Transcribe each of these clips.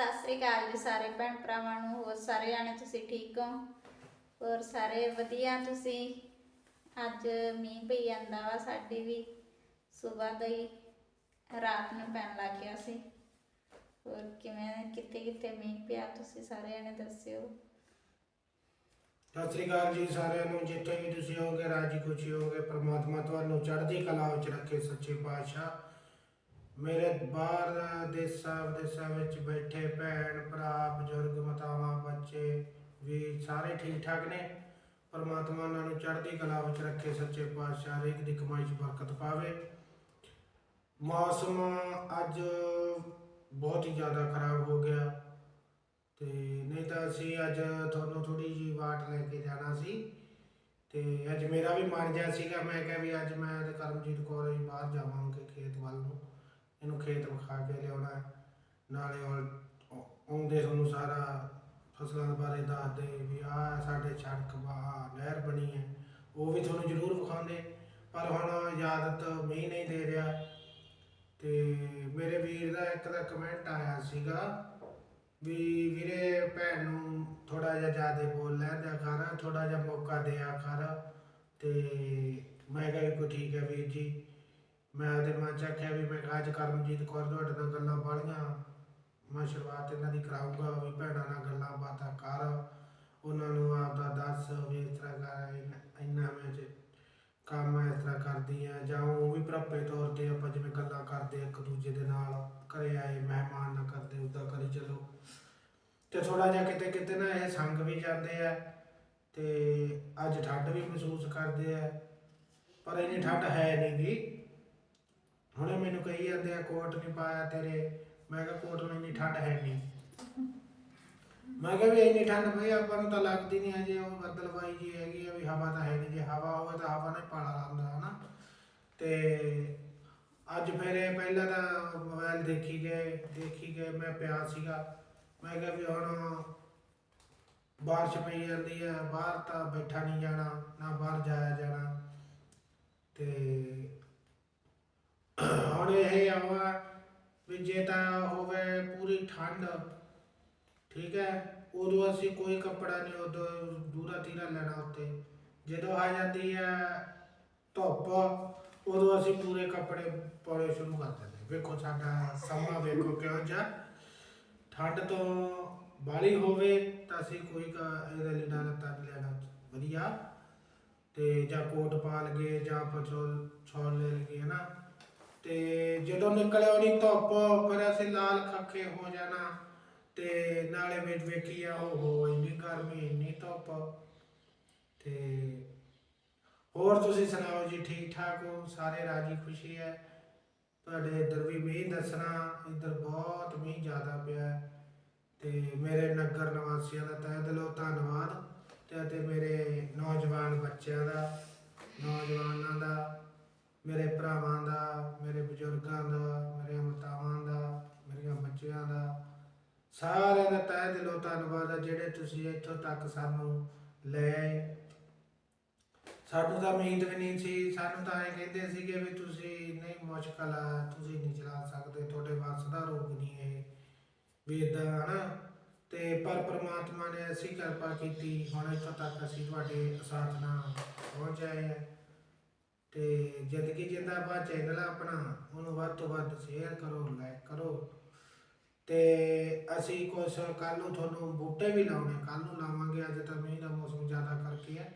ਸਤਿ ਸ੍ਰੀ ਅਕਾਲ ਜੀ ਸਾਰੇ ਭੈਣ ਭਰਾਵਾਂ ਨੂੰ, ਹੋਰ ਸਾਰੇ ਜਾਣੇ ਤੁਸੀਂ ਠੀਕ ਹੋ? ਹੋਰ ਸਾਰੇ ਵਧੀਆ ਤੁਸੀਂ? ਅੱਜ ਮੀਂਹ ਪਈ ਜਾਂਦਾ ਵਾ ਸਾਡੀ ਵੀ, ਸਵੇਰ ਦਾ ਹੀ ਰਾਤ ਨੂੰ ਪੈਣ ਲੱਗ ਗਿਆ ਸੀ। ਹੋਰ ਕਿਵੇਂ, ਕਿੱਥੇ ਕਿੱਥੇ ਮੀਂਹ ਪਿਆ ਤੁਸੀਂ ਸਾਰੇ ਜਾਣੇ ਦੱਸਿਓ? ਸਤਿ ਸ੍ਰੀ ਅਕਾਲ ਜੀ ਸਾਰਿਆਂ ਨੂੰ, ਜਿੱਥੇ ਵੀ ਤੁਸੀਂ ਹੋਗੇ ਰਾਜੀ ਖੁਸ਼ੀ ਹੋਗੇ ਪ੍ਰਮਾਤਮਾ ਤੁਹਾਨੂੰ ਚੜ੍ਹਦੀ ਕਲਾ ਵਿੱਚ ਰੱਖੇ ਸੱਚੇ ਪਾਤਸ਼ਾਹ। ਮੇਰੇ ਬਾਹਰ ਦੇਸਾਂ ਵਿਦੇਸਾਂ ਵਿੱਚ ਬੈਠੇ ਭੈਣ, ਭਰਾ, ਬਜ਼ੁਰਗ, ਮਾਤਾਵਾਂ, ਬੱਚੇ ਵੀ ਸਾਰੇ ਠੀਕ ਠਾਕ ਨੇ। ਪਰਮਾਤਮਾ ਉਹਨਾਂ ਨੂੰ ਚੜ੍ਹਦੀ ਕਲਾ ਵਿੱਚ ਰੱਖੇ, ਸੱਚੇ ਪਾਤਸ਼ਾਹ ਹਰੇਕ ਦੀ ਕਮਾਈ 'ਚ ਬਰਕਤ ਪਾਵੇ। ਮੌਸਮ ਅੱਜ ਬਹੁਤ ਹੀ ਜ਼ਿਆਦਾ ਖਰਾਬ ਹੋ ਗਿਆ ਤੇ ਨਹੀਂ ਤਾਂ ਅਸੀਂ ਅੱਜ ਤੁਹਾਨੂੰ ਥੋੜੀ ਜੀ ਵਾਟ ਲੈ ਕੇ ਜਾਣਾ ਸੀ ਤੇ ਅੱਜ ਮੇਰਾ ਵੀ ਮਨ ਜਿਹਾ ਸੀਗਾ। ਮੈਂ ਕਿਹਾ ਵੀ ਅੱਜ ਮੈਂ ਤੇ ਕਰਮਜੀਤ ਕੌਰ ਜੀ ਬਾਹਰ ਜਾਵਾਂਗੇ ਖੇਤ ਵੱਲ ਨੂੰ। ਇਹਨੂੰ ਖੇਤ ਵਿਖਾ ਕੇ ਲਿਆਉਣਾ ਹੈ। ਨਾਲੇ ਉਹ- ਉਹ- ਆਉਂਦੇ ਤੁਹਾਨੂੰ ਸਾਰਾ ਫਸਲਾਂ ਦੇ ਬਾਰੇ ਦੱਸਦੇ ਵੀ ਆਹ ਸਾਡੇ ਸੜਕ ਬਾਹ ਨਹਿਰ ਬਣੀ ਹੈ। ਉਹ ਵੀ ਤੁਹਾਨੂੰ ਜ਼ਰੂਰ ਵਿਖਾਉਂਦੇ। ਪਰ ਹੁਣ ਇਜਾਜ਼ਤ ਮੀਂਹ ਨਹੀਂ ਦੇ ਰਿਹਾ। ਤੇ ਮੇਰੇ ਵੀਰ ਦਾ ਇੱਕ ਦਾ ਕਮੈਂਟ ਆਇਆ ਸੀਗਾ ਵੀ ਵੀਰੇ ਭੈਣ ਨੂੰ ਥੋੜਾ ਜਿਹਾ ਜ਼ਿਆਦਾ ਬੋਲ ਲੈਣ ਦਿਆ ਕਰ ਥੋੜਾ ਜਿਹਾ ਮੌਕਾ ਦਿਆ ਕਰ। ਤੇ ਮੈਂ ਕਿਹਾ ਵੀ ਕੋਈ ਠੀਕ ਹੈ ਵੀਰ ਜੀ। ਮੈਂ ਉਹਦੇ ਮਨ ਚ ਆਖਿਆ ਵੀ ਮੈਂ ਅੱਜ ਕਰਮਜੀਤ ਕੌਰ ਤੁਹਾਡੇ ਨਾਲ ਗੱਲਾਂ ਬਾਲੀਆਂ। ਮੈਂ ਸ਼ੁਰੂਆਤ ਇਹਨਾਂ ਦੀ ਕਰਾਊਂਗਾ ਵੀ ਭੈਣਾਂ ਨਾਲ ਗੱਲਾਂ ਬਾਤਾਂ ਕਰ। ਉਹਨਾਂ ਨੂੰ ਆਪਦਾ ਦੱਸ ਵੀ ਇਸ ਤਰ੍ਹਾਂ ਕਰ, ਇੰਨਾ- ਮੈਂ ਚ ਕੰਮ ਇਸ ਤਰ੍ਹਾਂ ਕਰਦੀ ਆ। ਜਾਂ ਉਹ ਵੀ ਭਰਾਪੇ ਤੌਰ ਤੇ ਆਪਾਂ ਜਿਵੇਂ ਗੱਲਾਂ ਕਰਦੇ ਇੱਕ ਦੂਜੇ ਦੇ ਨਾਲ, ਘਰੇ ਆਏ ਮਹਿਮਾਨ ਨਾ ਕਰਦੇ ਉਦਾਂ ਕਰੀ ਚਲੋ। ਤੇ ਥੋੜਾ ਜਿਹਾ ਕਿਤੇ ਕਿਤੇ ਨਾ ਇਹ ਸੰਗ ਵੀ ਜਾਂਦੇ ਆ ਤੇ ਅੱਜ ਠੰਡ ਵੀ ਮਹਿਸੂਸ ਕਰਦੇ ਆ। ਪਰ ਇੰਨੀ ਠੰਡ ਹੈ ਨਹੀਂ ਵੀ ਹੁਣੇ ਮੈਨੂੰ ਕਹੀ ਜਾਂਦੇ ਆ ਕੋਟ ਨਹੀਂ ਪਾਇਆ ਤੇਰੇ। ਮੈਂ ਕਿਹਾ ਕੋਟ ਨੂੰ ਇੰਨੀ ਠੰਡ ਹੈ ਨਹੀਂ ਮੈਂ ਕਿਹਾ ਵੀ ਇੰਨੀ ਠੰਡ ਪਈ ਆਪਾਂ ਨੂੰ ਤਾਂ ਲੱਗਦੀ ਨਹੀਂ ਅਜੇ ਉਹ ਬੱਦਲਬਾਈ ਜੀ ਹੈਗੀ ਆ ਵੀ ਹਵਾ ਤਾਂ ਹੈ ਨਹੀਂ ਜੇ ਹਵਾ ਹੋਵੇ ਤਾਂ ਹਵਾ ਨੇ ਪਾਲਾ ਲਾਉਂਦਾ, ਹਨਾ। ਤੇ ਅੱਜ ਫਿਰ ਇਹ ਪਹਿਲਾਂ ਤਾਂ ਮੋਬਾਈਲ ਦੇਖੀ ਗਏ ਦੇਖੀ ਗਏ, ਮੈਂ ਪਿਆ ਸੀਗਾ। ਮੈਂ ਕਿਹਾ ਵੀ ਹੁਣ ਬਾਰਿਸ਼ ਪਈ ਜਾਂਦੀ ਹੈ ਬਾਹਰ ਤਾਂ ਬੈਠਾ ਨਹੀਂ ਜਾਣਾ, ਨਾ ਬਾਹਰ ਜਾਇਆ ਜਾਣਾ। ਤੇ ਹੁਣ ਇਹ ਆਵਾ ਵੀ ਜੇ ਤਾਂ ਹੋਵੇ ਪੂਰੀ ਠੰਡ, ਠੀਕ ਹੈ, ਉਦੋਂ ਅਸੀਂ ਕੋਈ ਕੱਪੜਾ ਨਹੀਂ, ਉਦੋਂ ਦੂਰਾ ਤੀਰਾ ਲੈਣਾ ਉੱਤੇ। ਜਦੋਂ ਆ ਜਾਂਦੀ ਹੈ ਧੁੱਪ, ਉਦੋਂ ਅਸੀਂ ਪੂਰੇ ਕੱਪੜੇ ਪਾਉਣੇ ਸ਼ੁਰੂ ਕਰ ਦਿੰਦੇ ਵੇਖੋ ਸਾਡਾ ਸਮਾਂ, ਵੇਖੋ ਕਿਹੋ ਜਿਹਾ। ਠੰਡ ਤੋਂ ਬਾਲੀ ਹੋਵੇ ਤਾਂ ਅਸੀਂ ਕੋਈ ਕ- ਇਹਦੇ ਲਈ ਲੈਣਾ। ਵਧੀਆ। ਤੇ ਜਾਂ ਕੋਟ ਪਾ ਲਈਏ, ਜਾਂ ਪਛੋਲ ਛੋਲ ਲੈ ਲਈਏ ਨਾ। ਤੇ ਜਦੋਂ ਨਿਕਲਿਆ ਨਹੀਂ ਧੁੱਪ, ਫਿਰ ਅਸੀਂ ਲਾਲ ਖੱਖੇ ਹੋ ਜਾਣਾ ਤੇ ਨਾਲੇ ਵਿੱਚ ਵੇਖੀ ਉਹ ਇੰਨੀ ਗਰਮੀ, ਇੰਨੀ ਧੁੱਪ। ਤੇ ਹੋਰ ਤੁਸੀਂ ਸੁਣਾਓ ਜੀ ਠੀਕ ਠਾਕ ਹੋ? ਸਾਰੇ ਰਾਜੀ, ਖੁਸ਼ੀ ਹੈ? ਤੁਹਾਡੇ ਇੱਧਰ ਵੀ ਮੀਂਹ ਦੱਸਣਾ, ਇੱਧਰ ਬਹੁਤ ਮੀਂਹ ਜ਼ਿਆਦਾ ਪਿਆ ਤੇ ਮੇਰੇ ਨਗਰ ਨਿਵਾਸੀਆਂ ਦਾ ਤਹਿ ਦਿਲੋਂ ਧੰਨਵਾਦ ਤੇ ਅਤੇ ਮੇਰੇ ਨੌਜਵਾਨ ਬੱਚਿਆਂ ਦਾ, ਨੌਜਵਾਨਾਂ ਦਾ ਮੇਰੇ ਭਰਾਵਾਂ ਦਾ, ਮੇਰੇ ਬਜ਼ੁਰਗਾਂ ਦਾ, ਮੇਰੇ ਮਾਤਾਵਾਂ ਦਾ, ਮੇਰੀਆਂ ਬੱਚਿਆਂ ਦਾ, ਸਾਰਿਆਂ ਦਾ ਤਹਿ ਦਿਲੋਂ ਧੰਨਵਾਦ ਹੈ ਜਿਹੜੇ ਤੁਸੀਂ ਇੱਥੋਂ ਤੱਕ ਸਾਨੂੰ ਲੈ ਆਏ। ਸਾਨੂੰ ਤਾਂ ਉਮੀਦ ਵੀ ਨਹੀਂ ਸੀ, ਸਾਨੂੰ ਤਾਂ ਇਹ ਕਹਿੰਦੇ ਸੀਗੇ ਵੀ ਤੁਸੀਂ ਨਹੀਂ ਮੁਸ਼ਕਲ ਆ, ਤੁਸੀਂ ਨਹੀਂ ਚਲਾ ਸਕਦੇ, ਤੁਹਾਡੇ ਵੱਸ ਦਾ ਰੋਗ ਨਹੀਂ ਹੈ। ਵੀ ਇਦਾਂ ਹਨਾ ਤੇ ਪਰ ਪ੍ਰਮਾਤਮਾ ਨੇ ਐਸੀ ਕਿਰਪਾ ਕੀਤੀ, ਹੁਣ ਇੱਥੋਂ ਤੱਕ ਅਸੀਂ ਤੁਹਾਡੇ ਸਾਥ ਨਾਲ ਪਹੁੰਚ ਆਏ ਹਾਂ ਤੇ ਜ਼ਿੰਦਗੀ ਜਿੰਦਾਬਾਦ ਚੈਨਲ ਆ ਆਪਣਾ ਉਹਨੂੰ ਵੱਧ ਤੋਂ ਵੱਧ ਸ਼ੇਅਰ ਕਰੋ ਲਾਈਕ ਕਰੋ। ਤੇ ਅਸੀਂ ਕੁਝ ਕੱਲ ਨੂੰ ਤੁਹਾਨੂੰ ਬੂਟੇ ਵੀ ਲਾਉਣੇ ਕੱਲ ਨੂੰ ਲਾਵਾਂਗੇ ਅੱਜ ਤਾਂ ਮੀਂਹ ਦਾ ਮੌਸਮ ਜ਼ਿਆਦਾ ਕਰਕੇ ਹੈ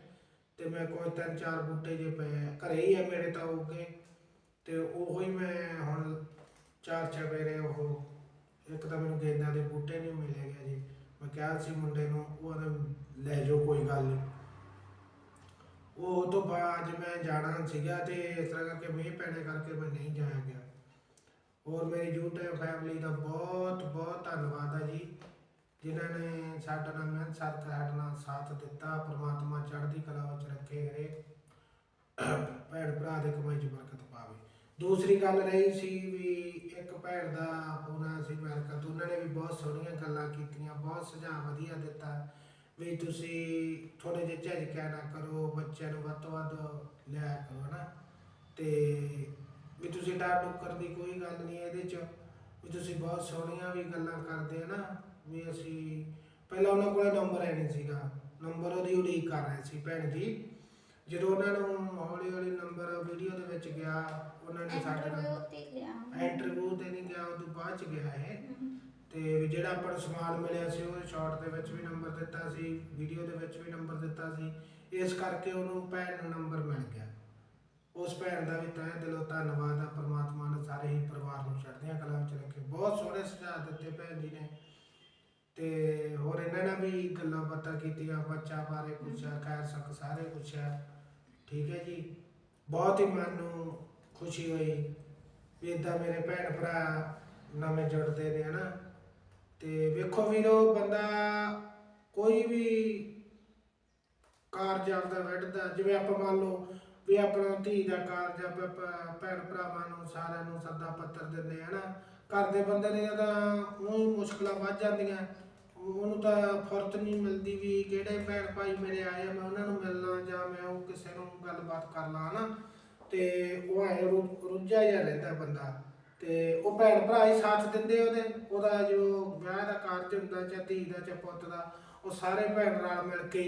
ਤੇ ਮੈਂ ਕੋਈ ਤਿੰਨ ਚਾਰ ਬੂਟੇ ਜੇ ਪਏ ਆ, ਘਰੇ ਹੀ ਆ ਮੇਰੇ ਤਾਂ ਉੱਗੇ ਤੇ ਉਹੋ ਹੀ ਮੈਂ ਹੁਣ ਚਾਰ ਚਵੇਰੇ ਉਹ ਇੱਕ ਤਾਂ ਮੈਨੂੰ ਗੇਂਦਾਂ ਦੇ ਬੂਟੇ ਨਹੀਂ ਮਿਲੇ ਗਏ ਜੀ। ਮੈਂ ਕਿਹਾ ਸੀ ਮੁੰਡੇ ਨੂੰ ਉਹ ਕਹਿੰਦਾ ਲੈ ਜਾਓ ਕੋਈ ਗੱਲ ਨਹੀਂ ਉਹ ਤੋਂ ਬਾਅਦ ਮੈਂ ਜਾਣਾ ਸੀਗਾ ਤੇ ਇਸ ਤਰ੍ਹਾਂ ਕਰਕੇ ਮੀਂਹ ਪੈਣੇ ਕਰਕੇ ਮੈਂ ਨਹੀਂ ਜਾਇਆ ਗਿਆ। ਔਰ ਮੇਰੀ YouTube ਫੈਮਿਲੀ ਦਾ ਬਹੁਤ ਬਹੁਤ ਧੰਨਵਾਦ ਹੈ ਜੀ, ਜਿਨ੍ਹਾਂ ਨੇ ਸਾਡਾ ਨਾਲ ਮਿਹਨਤ ਸਾਥ ਸਾਡੇ ਨਾਲ ਸਾਥ ਦਿੱਤਾ, ਪ੍ਰਮਾਤਮਾ ਚੜ੍ਹਦੀ ਕਲਾ ਵਿੱਚ ਰੱਖੇ ਹਰੇ ਭੈਣ ਭਰਾ ਦੇ ਕਮਾਈ 'ਚ ਬਰਕਤ ਪਾਵੇ। ਦੂਸਰੀ ਗੱਲ ਰਹੀ ਸੀ ਵੀ ਇੱਕ ਭੈਣ ਦਾ ਫੋਨ ਸੀ ਅਮਰੀਕਾ ਤੋਂ ਉਹਨਾਂ ਨੇ ਵੀ ਬਹੁਤ ਸੋਹਣੀਆਂ ਗੱਲਾਂ ਕੀਤੀਆਂ, ਬਹੁਤ ਸੁਝਾਅ ਵਧੀਆ ਦਿੱਤਾ। ਵੀ ਤੁਸੀਂ ਥੋੜੇ ਜਿਹੇ ਝਿਜਕਿਆ ਨਾ ਕਰੋ ਬੱਚਿਆਂ ਨੂੰ ਵੱਧ ਤੋਂ ਵੱਧ ਲਿਆ ਕਰੋ ਨਾ ਤੇ ਵੀ ਤੁਸੀਂ ਡਰ ਡੁੱਕਰ ਦੀ ਕੋਈ ਗੱਲ ਨਹੀਂ ਇਹਦੇ 'ਚ ਵੀ ਤੁਸੀਂ ਬਹੁਤ ਸੋਹਣੀਆਂ ਵੀ ਗੱਲਾਂ ਕਰਦੇ ਆ ਨਾ ਵੀ ਅਸੀਂ ਪਹਿਲਾਂ ਉਹਨਾਂ ਕੋਲੇ ਨੰਬਰ ਹੈ ਨਹੀਂ ਸੀਗਾ। ਨੰਬਰ ਉਹਦੀ ਉਡੀਕ ਕਰ ਰਹੇ ਸੀ ਭੈਣ ਜੀ। ਜਦੋਂ ਉਹਨਾਂ ਨੂੰ ਹੌਲੀ ਹੌਲੀ ਨੰਬਰ ਵੀਡੀਓ ਦੇ ਵਿੱਚ ਗਿਆ ਉਹਨਾਂ ਨੇ ਸਾਡੇ ਨਾਲ ਤੇ ਇੰਟਰਵਿਊ ਤੇ ਨਹੀਂ ਗਿਆ ਉਦੋਂ ਬਾਅਦ ਚ ਗਿਆ ਇਹ। ਤੇ ਜਿਹੜਾ ਆਪਾਂ ਨੂੰ ਸਮਾਨ ਮਿਲਿਆ ਸੀ ਉਹ ਸ਼ਾਰਟ ਦੇ ਵਿੱਚ ਵੀ ਨੰਬਰ ਦਿੱਤਾ ਸੀ ਵੀਡੀਓ ਦੇ ਵਿੱਚ ਵੀ ਨੰਬਰ ਦਿੱਤਾ ਸੀ। ਇਸ ਕਰਕੇ ਉਹਨੂੰ ਭੈਣ ਨੂੰ ਨੰਬਰ ਮਿਲ ਗਿਆ। ਉਸ ਭੈਣ ਦਾ ਵੀ ਤਹਿ ਦਿਲੋਂ ਧੰਨਵਾਦ ਆ, ਪਰਮਾਤਮਾ ਨੇ ਸਾਰੇ ਹੀ ਪਰਿਵਾਰ ਨੂੰ ਚੜ੍ਹਦੀਆਂ ਕਲਾ ਵਿੱਚ ਰੱਖੇ ਬਹੁਤ ਸੋਹਣੇ ਸੁਝਾਅ ਦਿੱਤੇ ਭੈਣ ਜੀ ਨੇ। ਤੇ ਹੋਰ ਇਹਨਾਂ ਨਾਲ ਵੀ ਗੱਲਾਂ ਬਾਤਾਂ ਕੀਤੀਆਂ, ਬੱਚਾ ਬਾਰੇ ਪੁੱਛਿਆ, ਖੈਰ ਸਕ ਸਾਰੇ ਪੁੱਛਿਆ। ਠੀਕ ਹੈ ਜੀ। ਬਹੁਤ ਹੀ ਮਨ ਨੂੰ ਖੁਸ਼ੀ ਹੋਈ ਵੀ ਇਦਾਂ ਮੇਰੇ ਭੈਣ ਭਰਾ ਨਵੇਂ ਜੁੜਦੇ ਨੇ, ਹਨਾ। ਤੇ ਵੇਖੋ ਵੀਰੋ ਬੰਦਾ ਕੋਈ ਵੀ ਕਾਰਜ ਆਪਦਾ ਵੱਢਦਾ, ਜਿਵੇਂ ਆਪਾਂ ਮੰਨ ਲਓ ਵੀ ਆਪਣਾ ਧੀ ਦਾ ਕਾਰਜ ਆਪਾਂ ਭੈਣ ਭਰਾਵਾਂ ਨੂੰ ਸਾਰਿਆਂ ਨੂੰ ਸੱਦਾ ਪੱਤਰ ਦਿੰਦੇ ਆ ਘਰ ਦੇ ਬੰਦੇ ਨੇ ਤਾਂ ਉਹ ਹੀ ਮੁਸ਼ਕਲਾਂ ਵੱਧ ਜਾਂਦੀਆਂ। ਉਹਨੂੰ ਤਾਂ ਫੁਰਤ ਨਹੀਂ ਮਿਲਦੀ ਵੀ ਕਿਹੜੇ ਭੈਣ ਭਾਈ ਮੇਰੇ ਆਏ ਆ, ਮੈਂ ਉਹਨਾਂ ਨੂੰ ਮਿਲਣਾ ਜਾਂ ਮੈਂ ਉਹ ਕਿਸੇ ਨੂੰ ਗੱਲਬਾਤ ਕਰ ਲਾਂ, ਹਨਾ? ਤੇ ਉਹ ਐ ਰੁੱਝਾ ਜਿਹਾ ਰਹਿੰਦਾ ਬੰਦਾ। ਤੇ ਉਹ ਭੈਣ ਭਰਾ ਹੀ ਸਾਥ ਦਿੰਦੇ ਉਹਦੇ, ਉਹਦਾ ਜੋ ਵਿਆਹ ਦਾ ਕਾਰਜ ਹੁੰਦਾ ਜਾਂ ਧੀ ਦਾ ਜਾਂ ਪੁੱਤ ਦਾ, ਉਹ ਸਾਰੇ ਭੈਣ ਨਾਲ ਮਿਲ ਕੇ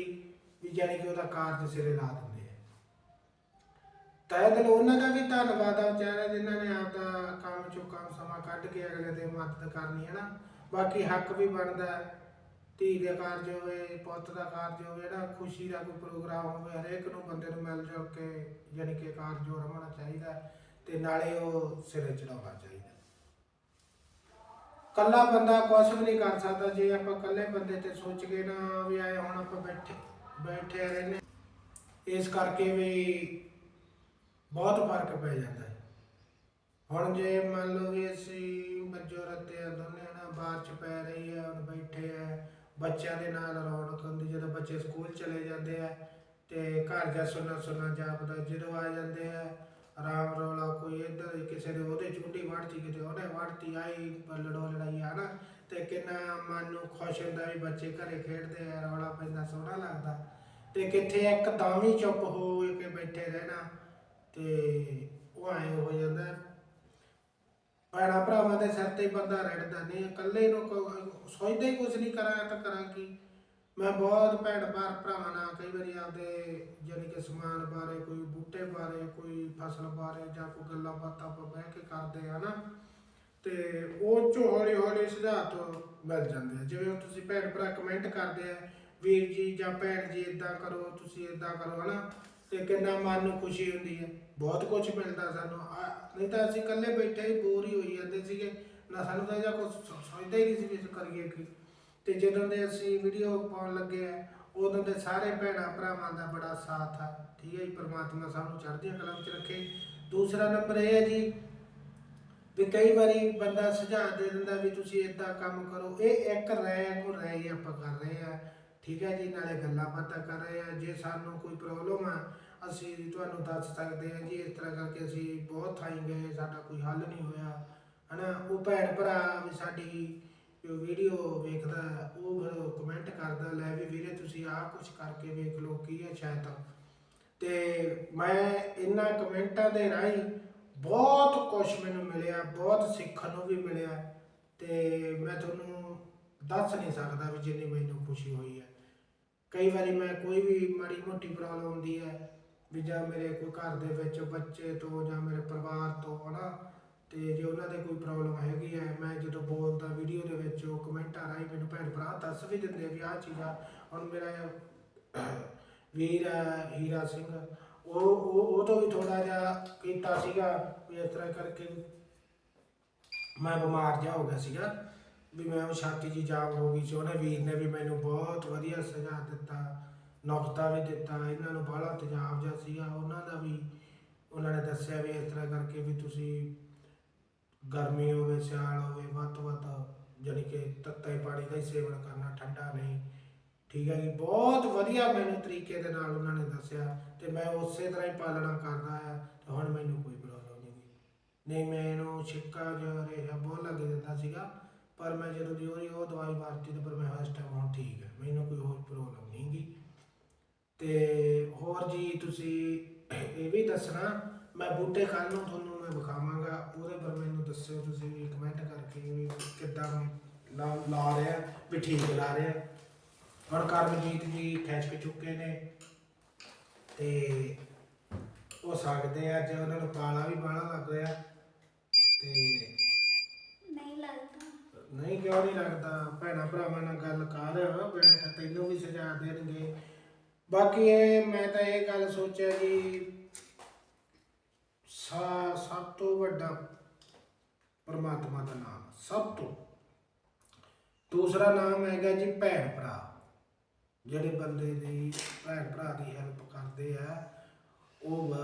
ਵੀ ਜਾਨੀ ਕਿ ਉਹਦਾ ਕਾਰਜ ਸਿਰੇ ਲਾ ਦਿੰਦੇ ਆ। ਤਹਿ ਦਿਲ ਉਹਨਾਂ ਦਾ ਵੀ ਧੰਨਵਾਦ ਆ ਵਿਚਾਰਾ ਜਿਨ੍ਹਾਂ ਨੇ ਆਪਦਾ ਕੰਮ ਚੋਂ ਕੰਮ ਸਮਾਂ ਕੱਢ ਕੇ ਅਗਲੇ ਦੇ ਮਦਦ ਕਰਨੀ ਹੈ ਨਾ। ਬਾਕੀ ਹੱਕ ਵੀ ਬਣਦਾ ਧੀ ਦੇ ਕਾਰਜ ਹੋਵੇ, ਪੁੱਤ ਦਾ ਕਾਰਜ ਹੋਵੇ ਨਾ, ਖੁਸ਼ੀ ਦਾ ਕੋਈ ਪ੍ਰੋਗਰਾਮ ਹੋਵੇ, ਹਰੇਕ ਨੂੰ ਬੰਦੇ ਨੂੰ ਮਿਲ ਜੁਲ ਕੇ ਜਾਨੀ ਕਿ ਕਾਰਜ ਹੋ ਰਮਣਾ ਚਾਹੀਦਾ ਤੇ ਨਾਲੇ ਉਹ ਸਿਰੇ ਚੜਾਉਣਾ ਚਾਹੀਦਾ। ਕੱਲਾ ਬੰਦਾ ਕੁਝ ਵੀ ਨਹੀਂ ਕਰ ਸਕਦਾ, ਜੇ ਆਪਾਂ ਕੱਲੇ ਬੰਦੇ ਤੇ ਸੋਚ ਕੇ ਨਾ ਵੀ ਆਏ ਹੁਣ ਆਪਾਂ ਬੈਠੇ ਬੈਠੇ ਰਹਿੰਦੇ। ਇਸ ਕਰਕੇ ਵੀ ਬਹੁਤ ਫ਼ਰਕ ਪੈ ਜਾਂਦਾ ਹੈ। ਹੁਣ ਜੇ ਮੰਨ ਲਓ ਵੀ ਅਸੀਂ ਬੱਜੋ ਰੱਤੇ ਆ, ਦੋਨੇ ਨਾ ਬਾਹਰ ਚ ਪੈ ਰਹੀ ਹੈ ਹੁਣ ਬੈਠੇ ਆ, ਬੱਚਿਆਂ ਦੇ ਨਾਲ ਰੌਣਕ ਹੁੰਦੀ, ਜਦੋਂ ਬੱਚੇ ਸਕੂਲ ਚਲੇ ਜਾਂਦੇ ਆ ਤੇ ਘਰ ਜਾ ਸੁਣਨਾ ਸੁਣਨਾ ਜਾਪਦਾ, ਜਦੋਂ ਆ ਜਾਂਦੇ ਆ ਆਰਾਮ ਰੌਲਾ ਕੋਈ ਇੱਧਰ ਕਿਸੇ ਦੇ ਉਹਦੇ ਚੁੰਡੀ ਵੜਤੀ ਕਿਤੇ ਉਹਨੇ ਵੜਤੀ ਆਈ ਲੜੋ ਲੜਾਈ ਆ ਨਾ ਤੇ ਕਿੰਨਾ ਮਨ ਨੂੰ ਖੁਸ਼ ਹੁੰਦਾ ਵੀ ਬੱਚੇ ਘਰੇ ਖੇਡਦੇ ਆ ਰੌਲਾ ਪੈਂਦਾ ਸੋਹਣਾ ਲੱਗਦਾ ਤੇ ਕਿੱਥੇ ਇੱਕਦਮ ਹੀ ਚੁੱਪ ਹੋ ਕੇ ਬੈਠੇ ਰਹਿਣਾ ਤੇ ਉਹ ਐ ਹੋ ਜਾਂਦਾ ਹੈ। ਭੈਣਾਂ ਭਰਾਵਾਂ ਦੇ ਸਿਰ ਤੇ ਬੰਦਾ ਰੜਦਾ ਨਹੀਂ ਇਕੱਲੇ ਨੂੰ ਕੋ- ਸੋਚਦਾ ਹੀ ਕੁਝ ਨਹੀਂ ਕਰਾਂ ਤਾਂ ਕਰਾਂ ਕੀ ਮੈਂ ਬਹੁਤ ਭੈਣ ਭਰਾ ਭਰਾਵਾਂ ਨਾਲ ਕਈ ਵਾਰੀ ਆਪਦੇ ਜਾਨੀ ਕਿ ਸਮਾਨ ਬਾਰੇ, ਕੋਈ ਬੂਟੇ ਬਾਰੇ, ਕੋਈ ਫਸਲ ਬਾਰੇ ਜਾਂ ਕੋਈ ਗੱਲਾਂ ਬਾਤਾਂ ਆਪਾਂ ਬਹਿ ਕੇ ਕਰਦੇ ਆ ਨਾ, ਤੇ ਉਹ ਚੋਂ ਹੌਲੀ ਹੌਲੀ ਸੁਝਾਅ ਤੋਂ ਮਿਲ ਜਾਂਦੇ ਆ। ਜਿਵੇਂ ਤੁਸੀਂ ਭੈਣ ਭਰਾ ਕਮੈਂਟ ਕਰਦੇ ਆ, ਵੀਰ ਜੀ ਜਾਂ ਭੈਣ ਜੀ ਇਦਾਂ ਕਰੋ, ਤੁਸੀਂ ਇਦਾਂ ਕਰੋ ਹਨਾ? ਤੇ ਕਿੰਨਾ ਮਨ ਨੂੰ ਖੁਸ਼ੀ ਹੁੰਦੀ ਹੈ ਬਹੁਤ ਕੁਝ ਮਿਲਦਾ ਸਾਨੂੰ। ਨਹੀਂ ਤਾਂ ਅਸੀਂ ਇਕੱਲੇ ਬੈਠੇ ਹੀ ਬੋਰ ਹੀ ਹੋਈ ਜਾਂਦੇ ਸੀਗੇ। ਨਾ ਸਾਨੂੰ ਤਾਂ ਇਹਦਾ ਕੁਝ ਸੋਚਦਾ ਹੀ ਨਹੀਂ ਸੀ ਵੀ ਕਰੀਏ ਕੀ। ਤੇ ਜਦੋਂ ਦੇ ਅਸੀਂ ਵੀਡੀਓ ਪਾਉਣ ਲੱਗੇ ਆ, ਉਦੋਂ ਦੇ ਸਾਰੇ ਭੈਣਾਂ ਭਰਾਵਾਂ ਦਾ ਬੜਾ ਸਾਥ ਆ। ਠੀਕ ਹੈ ਜੀ, ਪ੍ਰਮਾਤਮਾ ਸਭ ਨੂੰ ਚੜ੍ਹਦੀਆਂ ਕਲਾਂ ਵਿੱਚ ਰੱਖੇ। ਦੂਸਰਾ ਨੰਬਰ ਇਹ ਹੈ ਜੀ ਵੀ ਕਈ ਵਾਰੀ ਬੰਦਾ ਸੁਝਾਅ ਦੇ ਦਿੰਦਾ ਵੀ ਤੁਸੀਂ ਇਦਾਂ ਕੰਮ ਕਰੋ। ਇਹ ਇੱਕ ਰਾਏ ਕੋ ਰਾਏ ਹੀ ਆਪਾਂ ਕਰ ਰਹੇ ਆ। ਠੀਕ ਹੈ ਜੀ, ਨਾਲੇ ਗੱਲਾਂ ਬਾਤਾਂ ਕਰ ਰਹੇ ਆ। ਜੇ ਸਾਨੂੰ ਕੋਈ ਪ੍ਰੋਬਲਮ ਆ, ਅਸੀਂ ਤੁਹਾਨੂੰ ਦੱਸ ਸਕਦੇ ਹਾਂ ਜੀ, ਇਸ ਤਰ੍ਹਾਂ ਕਰਕੇ ਅਸੀਂ ਬਹੁਤ ਥਾਈਂ ਗਏ, ਸਾਡਾ ਕੋਈ ਹੱਲ ਨਹੀਂ ਹੋਇਆ। ਹਨਾ, ਉਹ ਭੈਣ ਭਰਾ ਵੀ ਸਾਡੀ ਵੀਡੀਓ ਵੇਖਦਾ, ਉਹ ਫਿਰ ਕਮੈਂਟ ਕਰਦਾ, ਲੈ ਵੀ ਵੀਰੇ ਤੁਸੀਂ ਆਹ ਕੁਝ ਕਰਕੇ ਵੇਖ ਲਓ, ਕੀ ਹੈ ਸ਼ਾਇਦ। ਤੇ ਮੈਂ ਇਹਨਾਂ ਕਮੈਂਟਾਂ ਦੇ ਰਾਹੀਂ ਬਹੁਤ ਕੁਝ ਮੈਨੂੰ ਮਿਲਿਆ, ਬਹੁਤ ਸਿੱਖਣ ਨੂੰ ਵੀ ਮਿਲਿਆ। ਤੇ ਮੈਂ ਤੁਹਾਨੂੰ ਦੱਸ ਨਹੀਂ ਸਕਦਾ ਵੀ ਜਿੰਨੀ ਮੈਨੂੰ ਖੁਸ਼ੀ ਹੋਈ ਹੈ। ਕਈ ਵਾਰੀ ਮੈਂ ਕੋਈ ਵੀ ਮਾੜੀ ਮੋਟੀ ਪ੍ਰੋਬਲਮ ਹੁੰਦੀ ਹੈ, ਵੀ ਜਾਂ ਮੇਰੇ ਕੋਈ ਘਰ ਦੇ ਵਿੱਚ ਬੱਚੇ ਤੋਂ ਜਾਂ ਮੇਰੇ ਪਰਿਵਾਰ ਤੋਂ ਹਨਾ ਤੇ ਜੇ ਉਹਨਾਂ ਦੇ ਕੋਈ ਪ੍ਰੋਬਲਮ ਹੈਗੀ ਹੈ, ਮੈਂ ਜਦੋਂ ਬੋਲਦਾ ਵੀਡੀਓ ਦੇ ਵਿੱਚ, ਉਹ ਕਮੈਂਟਾਂ ਰਾਹੀਂ ਮੈਨੂੰ ਭੈਣ ਭਰਾ ਦੱਸ ਵੀ ਦਿੰਦੇ ਆ ਵੀ ਆਹ ਚੀਜ਼ ਆ। ਹੁਣ ਮੇਰਾ ਵੀਰ ਹੈ, ਹੀਰਾ ਸਿੰਘ, ਉਹ ਉਹ ਉਹ ਤੋਂ ਵੀ ਥੋੜਾ ਜਿਹਾ ਕੀਤਾ ਸੀਗਾ, ਵੀ ਇਸ ਤਰ੍ਹਾਂ ਕਰਕੇ ਮੈਂ ਬਿਮਾਰ ਜਾ ਹੋ ਗਿਆ ਸੀਗਾ, ਵੀ ਮੈਂ ਉਹ ਛਾਤੀ ਜੀ ਜਾਮ ਹੋ ਗਈ ਸੀ। ਉਹਨੇ ਵੀਰ ਨੇ ਵੀ ਮੈਨੂੰ ਬਹੁਤ ਵਧੀਆ ਸੁਝਾਅ ਦਿੱਤਾ ਨੁਕਤਾ ਵੀ ਦਿੱਤਾ, ਇਹਨਾਂ ਨੂੰ ਬਾਹਲਾ ਤੇਜ਼ਾਬ ਜਿਹਾ ਸੀਗਾ। ਉਹਨਾਂ ਦਾ ਵੀ, ਉਹਨਾਂ ਨੇ ਦੱਸਿਆ ਵੀ ਇਸ ਤਰ੍ਹਾਂ ਕਰਕੇ ਵੀ ਤੁਸੀਂ ਗਰਮੀ ਹੋਵੇ, ਸਿਆਲ ਹੋਵੇ, ਵੱਧ ਤੋਂ ਵੱਧ ਜਾਣੀ ਕਿ ਤੱਤਾ ਪਾਣੀ ਦਾ ਹੀ ਸੇਵਨ ਕਰਨਾ, ਠੰਡਾ ਨਹੀਂ। ਠੀਕ ਹੈ ਜੀ, ਬਹੁਤ ਵਧੀਆ ਮੈਨੂੰ ਤਰੀਕੇ ਦੇ ਨਾਲ ਉਹਨਾਂ ਨੇ ਦੱਸਿਆ ਤੇ ਮੈਂ ਉਸੇ ਤਰ੍ਹਾਂ ਹੀ ਪਾਲਣਾ ਕਰਦਾ ਆ ਤੇ ਹੁਣ ਮੈਨੂੰ ਕੋਈ ਪ੍ਰੋਬਲਮ ਨਹੀਂ ਗਈ ਨਹੀਂ, ਮੈਨੂੰ ਛਿੱਕਾ ਜੋ ਰਿਹਾ ਬਹੁਤ ਲੱਗ ਜਾਂਦਾ ਸੀਗਾ, ਪਰ ਮੈਂ ਜਦੋਂ ਦੀ ਉਹਦੀ ਉਹ ਦਵਾਈ ਵਰਤੀ ਤੇ ਪਰ ਮੈਂ ਇਸ ਟਾਈਮ ਹੁਣ ਠੀਕ ਹੈ ਮੈਨੂੰ ਕੋਈ ਹੋਰ ਪ੍ਰੋਬਲਮ ਨਹੀਂ ਗੀ। ਤੇ ਹੋਰ ਜੀ, ਤੁਸੀਂ ਇਹ ਵੀ ਦੱਸਣਾ, ਮੈਂ ਬੂਟੇ ਕੱਲ ਨੂੰ ਤੁਹਾਨੂੰ ਮੈਂ ਵਿਖਾਵਾਂਗਾ ਉਹਦੇ ਪਰ ਮੈਨੂੰ ਦੱਸਿਓ ਤੁਸੀਂ ਵੀ ਕਮੈਂਟ ਕਰਕੇ ਵੀ ਕਿੱਦਾਂ ਮੈਂ ਲਾ ਲਾ ਰਿਹਾ ਵੀ ਠੀਕ ਲਾ ਰਿਹਾ। ਹੁਣ ਕਰਮਜੀਤ ਜੀ ਖਿੱਚ ਚੁੱਕੇ ਨੇ ਤੇ ਉਹ ਸਕਦੇ ਆ ਅੱਜ ਉਹਨਾਂ ਨੂੰ ਪਾਲਾ ਵੀ ਬਾਹਲਾ ਲੱਗ ਰਿਹਾ ਤੇ ਨਹੀਂ ਲੱਗਦਾ। ਨਹੀਂ ਕਿਉਂ ਨਹੀਂ ਲੱਗਦਾ? ਭੈਣਾ ਭਰਾਵਾਂ ਨਾਲ ਗੱਲ ਕਰ ਬੈਠ ਤੈਨੂੰ ਵੀ ਸਜਾ ਦੇਣਗੇ। ਬਾਕੀ ਇਹ ਮੈਂ ਤਾਂ ਇਹ ਗੱਲ ਸੋਚਿਆ ਜੀ ਸਾ ਸਭ ਤੋਂ ਵੱਡਾ ਪਰਮਾਤਮਾ ਦਾ ਨਾਮ, ਸਭ ਤੋਂ। ਦੂਸਰਾ ਨਾਮ ਹੈਗਾ ਜੀ ਭੈਣ ਭਰਾ। ਜਿਹੜੇ ਬੰਦੇ ਦੀ ਭੈਣ ਭਰਾ ਦੀ ਹੈਲਪ ਕਰਦੇ ਆ, ਉਹ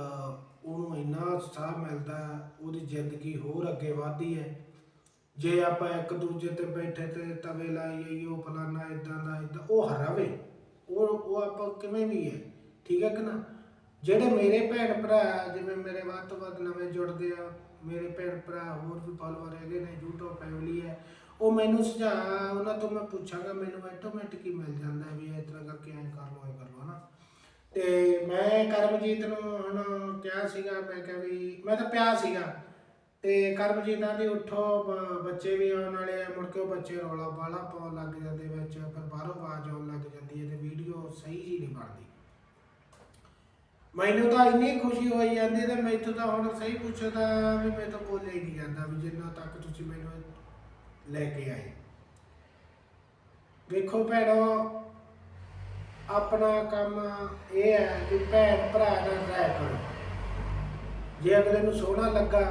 ਉਹਨੂੰ ਇੰਨਾ ਸਾਹ ਮਿਲਦਾ, ਉਹਦੀ ਜ਼ਿੰਦਗੀ ਹੋਰ ਅੱਗੇ ਵਧਦੀ ਹੈ। ਜੇ ਆਪਾਂ ਇੱਕ ਦੂਜੇ ਤੇ ਬੈਠੇ ਤੇ ਤਵੇ ਲਾਈਏ, ਉਹ ਫਲਾਨਾ ਇਦਾਂ ਦਾ ਇਦਾਂ ਉਹ ਹਰਾਵੇ ਉਹ ਉਹ ਆਪਾਂ ਕਿਵੇਂ ਵੀ ਹੈ, ਠੀਕ ਹੈ ਕਿ ਨਾ? ਜਿਹੜੇ ਮੇਰੇ ਭੈਣ ਭਰਾ ਜਿਵੇਂ ਮੇਰੇ ਵੱਧ ਤੋਂ ਵੱਧ ਨਵੇਂ ਜੁੜਦੇ ਆ, ਮੇਰੇ ਭੈਣ ਭਰਾ ਹੋਰ ਵੀ ਫਾਲੋਅਰ ਹੈਗੇ ਨੇ, YouTube ਫੈਮਿਲੀ ਹੈ, ਉਹ ਮੈਨੂੰ ਸੁਝਾਅ ਉਹਨਾਂ ਤੋਂ ਮੈਂ ਪੁੱਛਾਂਗਾ, ਮੈਨੂੰ ਆਟੋਮੈਟਿਕ ਹੀ ਮਿਲ ਜਾਂਦਾ ਵੀ ਇਸ ਤਰ੍ਹਾਂ ਕਰਕੇ ਐਂ ਕਰ ਲਓ, ਐਂ ਕਰ ਲਓ, ਹਨਾ। ਤੇ ਮੈਂ ਕਰਮਜੀਤ ਨੂੰ ਹੁਣ ਕਿਹਾ ਸੀਗਾ, ਮੈਂ ਕਿਹਾ ਵੀ, ਮੈਂ ਤਾਂ ਪਿਆ ਸੀਗਾ, ਤੇ ਕਰਮਜੀਤ ਨਾਲ ਦੀ ਉੱਠੋ ਬੱਚੇ ਵੀ ਆਉਣ ਵਾਲੇ ਆ, ਮੁੜ ਕੇ ਉਹ ਬੱਚੇ ਰੌਲਾ ਬਾਲਾ ਪਾਉਣ ਲੱਗ ਜਾਂਦੇ ਵਿੱਚ, ਫਿਰ ਬਾਹਰੋਂ ਆਵਾਜ਼ ਆਉਣ ਲੱਗ ਜਾਂਦੀ ਹੈ ਤੇ ਵੀਡੀਓ ਸਹੀ ਜੀ ਨਹੀਂ ਬਣਦੀ। ਮੈਨੂੰ ਤਾਂ ਇੰਨੀ ਖੁਸ਼ੀ ਹੋਈ ਜਾਂਦੀ ਤੇ ਮੈਥੋਂ ਤਾਂ ਹੁਣ ਸਹੀ ਪੁੱਛਦਾ ਵੀ ਮੈਂ ਤਾਂ ਬੋਲਿਆ ਹੀ ਨਹੀਂ ਜਾਂਦਾ ਵੀ ਜਿੰਨਾ ਤੱਕ ਤੁਸੀਂ ਮੈਨੂੰ ਲੈ ਕੇ ਆਏ। ਵੇਖੋ ਭੈਣੋ, ਆਪਣਾ ਕੰਮ ਇਹ ਹੈ ਕਿ ਭੈਣ ਭਰਾ ਨਾਲ ਰਹਿ ਕਰੋ। ਜੇ ਅਗਲੇ ਨੂੰ ਸੋਹਣਾ ਲੱਗਾ,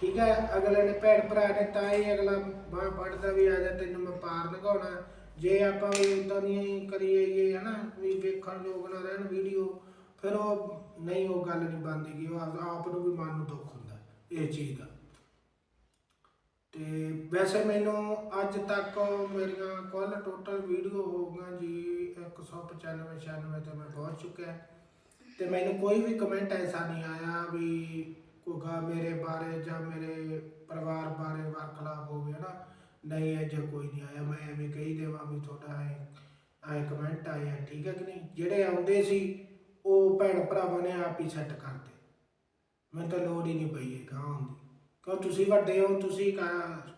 ਠੀਕ ਹੈ, ਅਗਲੇ ਨੇ ਭੈਣ ਭਰਾ ਨੇ ਤਾਂ ਹੀ ਅਗਲਾ ਬਾਹ ਪੜਦਾ ਵੀ ਆ ਜਾ ਤੈਨੂੰ ਮੈਂ ਪਾਰ ਲਗਾਉਣਾ ਜੇ ਆਪਾਂ ਵੀ ਉਦਾਂ ਨਹੀਂ ਕਰੀਏ ਹਨਾ, ਵੀ ਵੇਖਣ ਯੋਗ ਨਾ ਰਹਿਣ ਵੀਡੀਓ ਫਿਰ ਉਹ ਨਹੀਂ, ਉਹ ਗੱਲ ਨਹੀਂ ਬਣਦੀ ਕਿ ਉਹ ਆਪ ਆਪ ਨੂੰ ਵੀ ਮਨ ਨੂੰ ਦੁੱਖ ਹੁੰਦਾ ਇਹ ਚੀਜ਼ ਦਾ। ਤੇ ਵੈਸੇ ਮੈਨੂੰ ਅੱਜ ਤੱਕ ਮੇਰੀਆਂ ਕੁੱਲ ਟੋਟਲ ਵੀਡੀਓ ਹੋ ਗਈਆਂ ਜੀ 195 96 ਤੇ ਮੈਂ ਪਹੁੰਚ ਚੁੱਕਿਆ। ਤੇ ਮੈਨੂੰ ਕੋਈ ਵੀ ਕਮੈਂਟ ਐਸਾ ਨਹੀਂ ਆਇਆ ਵੀ ਕੋਈ ਮੇਰੇ ਬਾਰੇ ਜਾਂ ਮੇਰੇ ਪਰਿਵਾਰ ਬਾਰੇ ਵਰਖਲਾਫ ਹੋਵੇ ਨਾ, ਨਹੀਂ ਇਹ ਜੇ ਕੋਈ ਨਹੀਂ ਆਇਆ। ਮੈਂ ਐਵੇਂ ਕਹੀ ਦੇਵਾਂ ਵੀ ਤੁਹਾਡਾ ਐ ਐ ਕਮੈਂਟ ਆਇਆ, ਠੀਕ ਹੈ ਕਿ ਨਹੀਂ? ਜਿਹੜੇ ਆਉਂਦੇ ਸੀ ਉਹ ਭੈਣ ਭਰਾਵਾਂ ਨੇ ਆਪ ਹੀ ਸੈੱਟ ਕਰਦੇ ਮੈਨੂੰ ਤਾਂ ਲੋੜ ਹੀ ਨਹੀਂ ਪਈ ਇਹ ਗਾਂ ਦੀ। ਕਿਉਂ ਤੁਸੀਂ ਵੱਡੇ ਹੋ, ਤੁਸੀਂ ਕਾ-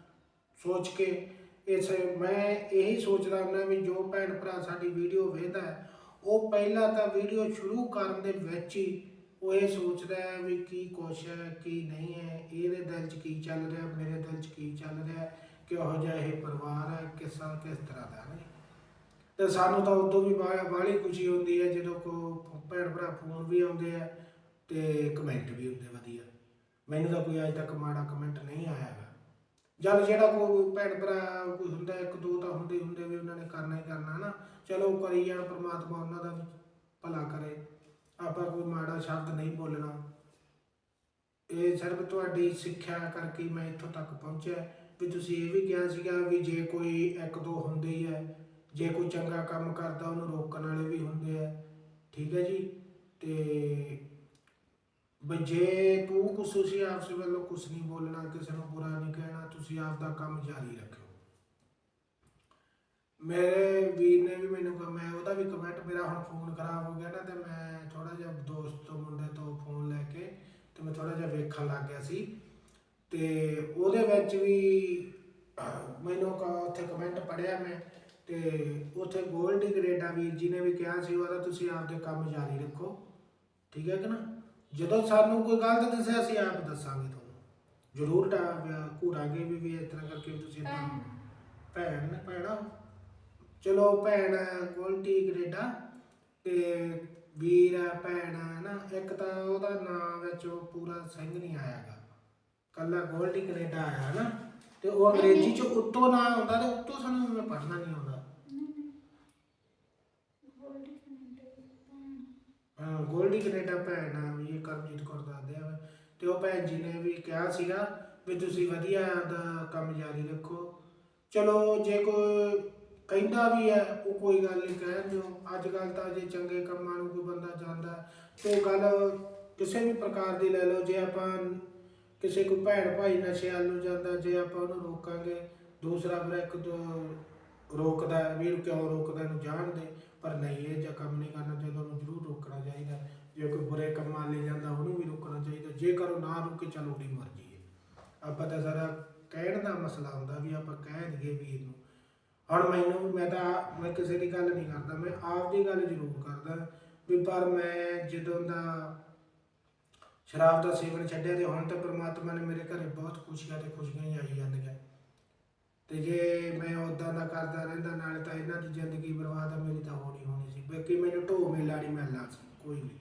ਸੋਚ ਕੇ ਇਸ ਮੈਂ ਇਹੀ ਸੋਚਦਾ ਹੁੰਦਾ ਵੀ ਜੋ ਭੈਣ ਭਰਾ ਸਾਡੀ ਵੀਡੀਓ ਵੇਖਦਾ ਉਹ ਪਹਿਲਾਂ ਤਾਂ ਵੀਡੀਓ ਸ਼ੁਰੂ ਕਰਨ ਦੇ ਵਿੱਚ ਹੀ ਉਹ ਇਹ ਸੋਚਦਾ ਹੈ ਵੀ ਕੀ ਕੁਛ ਹੈ, ਕੀ ਨਹੀਂ ਹੈ, ਇਹਦੇ ਦਿਲ 'ਚ ਕੀ ਚੱਲ ਰਿਹਾ, ਮੇਰੇ ਦਿਲ 'ਚ ਕੀ ਚੱਲ ਰਿਹਾ, ਕਿਹੋ ਜਿਹਾ ਇਹ ਪਰਿਵਾਰ ਹੈ, ਕਿਸ ਕਿਸ ਤਰ੍ਹਾਂ ਦਾ ਹੈ। ਤੇ ਸਾਨੂੰ ਤਾਂ ਉਦੋਂ ਵੀ ਬਾਹਲੀ ਖੁਸ਼ੀ ਹੁੰਦੀ ਹੈ ਜਦੋਂ ਕੋ ਭੈਣ ਭਰਾ ਫੋਨ ਵੀ ਆਉਂਦੇ ਆ ਤੇ ਕਮੈਂਟ ਵੀ ਹੁੰਦੇ ਵਧੀਆ। ਮੈਨੂੰ ਤਾਂ ਕੋਈ ਅਜੇ ਤੱਕ ਮਾੜਾ ਕਮੈਂਟ ਨਹੀਂ ਆਇਆ ਹੈਗਾ। ਜਦ ਜਿਹੜਾ ਕੋਈ ਭੈਣ ਭਰਾ ਕੋਈ ਹੁੰਦਾ, ਇੱਕ ਦੋ ਤਾਂ ਹੁੰਦੇ ਹੀ ਹੁੰਦੇ ਵੀ ਉਹਨਾਂ ਨੇ ਕਰਨਾ ਹੀ ਕਰਨਾ ਨਾ ਚਲੋ ਕਰੀ ਜਾਣ ਪ੍ਰਮਾਤਮਾ ਉਹਨਾਂ ਦਾ ਭਲਾ ਕਰੇ। ਆਪਾਂ ਕੋਈ ਮਾੜਾ ਸ਼ਬਦ ਨਹੀਂ ਬੋਲਣਾ। ਇਹ ਸਿਰਫ ਤੁਹਾਡੀ ਸਿੱਖਿਆ ਕਰਕੇ ਮੈਂ ਇੱਥੋਂ ਤੱਕ ਪਹੁੰਚਿਆ। ਵੀ ਤੁਸੀਂ ਇਹ ਵੀ ਕਿਹਾ ਸੀਗਾ ਵੀ ਜੇ ਕੋਈ ਇੱਕ ਦੋ ਹੁੰਦੇ ਹੀ ਹੈ ਜੇ ਕੋਈ ਚੰਗਾ ਕੰਮ ਕਰਦਾ, ਉਹਨੂੰ ਰੋਕਣ ਵਾਲੇ ਵੀ ਹੁੰਦੇ ਆ। ਠੀਕ ਹੈ ਜੀ? ਤੇ ਬਈ ਜੇ ਤੂੰ ਕੁਛ ਤੁਸੀਂ ਆਪਸ ਵੱਲੋਂ ਕੁਛ ਨਹੀਂ ਬੋਲਣਾ, ਕਿਸੇ ਨੂੰ ਬੁਰਾ ਨਹੀਂ ਕਹਿਣਾ, ਤੁਸੀਂ ਆਪ ਦਾ ਕੰਮ ਜਾਰੀ ਰੱਖਿਓ। ਮੇਰੇ ਵੀਰ ਨੇ ਵੀ ਮੈਨੂੰ ਕਿਹਾ, ਮੈਂ ਉਹਦਾ ਵੀ ਕਮੈਂਟ ਮੇਰਾ ਹੁਣ ਫੋਨ ਖਰਾਬ ਹੋ ਗਿਆ ਨਾ, ਤੇ ਮੈਂ ਥੋੜਾ ਜਿਹਾ ਦੋਸਤ ਤੋਂ ਮੁੰਡੇ ਤੋਂ ਫੋਨ ਲੈ ਕੇ ਤੇ ਮੈਂ ਥੋੜਾ ਜਿਹਾ ਵੇਖਣ ਲੱਗ ਗਿਆ ਸੀ। ਤੇ ਉਹਦੇ ਵਿੱਚ ਵੀ ਮੈਨੂੰ ਕ- ਉੱਥੇ ਕਮੈਂਟ ਪੜਿਆ ਮੈਂ। ਤੇ ਉੱਥੇ 골ਡ ਗ੍ਰੇਡਾ ਵੀਰ ਜੀ ਨੇ ਵੀ ਕਿਹਾ ਸੀ ਉਹਦਾ ਤੁਸੀਂ ਆਪਦੇ ਕੰਮ ਜਾਰੀ ਰੱਖੋ। ਠੀਕ ਹੈ ਕਿ ਨਾ? ਜਦੋਂ ਸਾਨੂੰ ਕੋਈ ਗਲਤ ਦੱਸਿਆ ਅਸੀਂ ਆਪ ਦੱਸਾਂਗੇ ਤੁਹਾਨੂੰ। ਜ਼ਰੂਰ ਟਾ ਘੂਰਾਂਗੇ ਵੀ ਵੀ ਇਸ ਤਰ੍ਹਾਂ ਕਰਕੇ ਵੀ ਤੁਸੀਂ ਏਦਾਂ ਭੈਣ। ਨੇ ਭੈਣਾ। ਚਲੋ ਭੈਣ ਗੋਲਟੀ ਕੈਨੇਡਾ ਤੇ ਵੀਰ ਆ, ਭੈਣ ਆ ਨਾ ਇੱਕ ਤਾਂ ਉਹਦਾ ਨਾਮ ਵਿੱਚ ਉਹ ਪੂਰਾ ਸਿੰਘ ਨਹੀਂ ਆਇਆਗਾ। ਕੱਲਾ ਗੋਲਟੀ ਕੈਨੇਡਾ ਆਇਆ ਨਾ ਤੇ ਉਹ ਅੰਗਰੇਜ਼ੀ ਚ ਉੱਤੋਂ ਨਾਂ ਆਉਂਦਾ ਤੇ ਉੱਤੋਂ ਸਾਨੂੰ ਮੈਂ ਪੜ੍ਹਨਾ ਨਹੀਂ ਆਉਂਦਾ ਹਾਂ ਗੋਲਡੀ ਕੈਨੇਡਾ ਭੈਣ ਆ ਵੀ ਇਹ ਕਰਮਜੀਤ ਕੌਰ ਦੱਸਦੇ ਆ ਤੇ ਉਹ ਭੈਣ ਜੀ ਨੇ ਵੀ ਕਿਹਾ ਸੀਗਾ ਵੀ ਤੁਸੀਂ ਵਧੀਆ ਦਾ ਕੰਮ ਜਾਰੀ ਰੱਖੋ। ਚਲੋ ਜੇ ਕੋਈ ਕਹਿੰਦਾ ਵੀ ਹੈ ਉਹ ਕੋਈ ਗੱਲ ਨਹੀਂ ਕਹਿਣ ਦਿਓ। ਅੱਜ ਕੱਲ ਤਾਂ ਜੇ ਚੰਗੇ ਕੰਮਾਂ ਨੂੰ ਕੋਈ ਬੰਦਾ ਜਾਂਦਾ ਤੇ ਉਹ ਗੱਲ ਕਿਸੇ ਵੀ ਪ੍ਰਕਾਰ ਦੀ ਲੈ ਲਓ ਜੇ ਆਪਾਂ ਕਿਸੇ ਕੋਈ ਭੈਣ ਭਾਈ ਨਸ਼ੇ ਵੱਲ ਨੂੰ ਜਾਂਦਾ ਜੇ ਆਪਾਂ ਉਹਨੂੰ ਰੋਕਾਂਗੇ ਦੂਸਰਾ ਫਿਰ ਇੱਕ ਰੋਕਦਾ ਹੈ, ਵੀ ਇਹਨੂੰ ਕਿਉਂ ਰੋਕਦਾ ਇਹਨੂੰ ਜਾਣਦੇ। ਪਰ ਨਹੀਂ, ਇਹ ਜਿਹਾ ਕੰਮ ਨਹੀਂ ਕਰਨਾ ਚਾਹੀਦਾ, ਉਹਨੂੰ ਜ਼ਰੂਰ ਰੋਕਣਾ ਚਾਹੀਦਾ। ਜੇ ਕੋਈ ਬੁਰੇ ਕੰਮਾਂ ਲੈ ਜਾਂਦਾ, ਉਹਨੂੰ ਵੀ ਰੋਕਣਾ ਚਾਹੀਦਾ। ਜੇਕਰ ਉਹ ਨਾ ਰੁਕੇ, ਚਲੋ ਉਹਦੀ ਮਰਜ਼ੀ ਹੈ। ਆਪਾਂ ਤਾਂ ਸਾਰਾ ਕਹਿਣ ਦਾ ਮਸਲਾ ਹੁੰਦਾ ਵੀ ਆਪਾਂ ਕਹਿ ਦਈਏ ਵੀਰ ਨੂੰ ਹੁਣ ਮੈਨੂੰ, ਮੈਂ ਤਾਂ, ਮੈਂ ਕਿਸੇ ਦੀ ਗੱਲ ਨਹੀਂ ਕਰਦਾ, ਮੈਂ ਆਪ ਦੀ ਗੱਲ ਜ਼ਰੂਰ ਕਰਦਾ। ਵੀ ਪਰ ਮੈਂ ਜਦੋਂ ਦਾ ਸ਼ਰਾਬ ਦਾ ਸੇਵਨ ਛੱਡਿਆ ਤੇ ਹੁਣ ਤਾਂ ਪ੍ਰਮਾਤਮਾ ਨੇ ਮੇਰੇ ਘਰੇ ਬਹੁਤ ਖੁਸ਼ੀਆਂ ਤੇ ਖੁਸ਼ੀਆਂ ਹੀ ਆਈ ਜਾਂਦੀਆਂ। ਤੇ ਜੇ ਮੈਂ ਉਦਾਂ ਦਾ ਕਰਦਾ ਰਹਿੰਦਾ, ਨਾਲੇ ਤਾਂ ਇਹਨਾਂ ਦੀ ਜ਼ਿੰਦਗੀ ਬਰਬਾਦ ਆ, ਮੇਰੀ ਤਾਂ ਹੋਣੀ ਹੋਣੀ ਸੀ। ਬਾਕੀ ਮੈਨੂੰ ਢੋ ਮੇਲਾ ਨਹੀਂ ਮਿਲਣਾ ਸੀ, ਕੋਈ ਨਹੀਂ।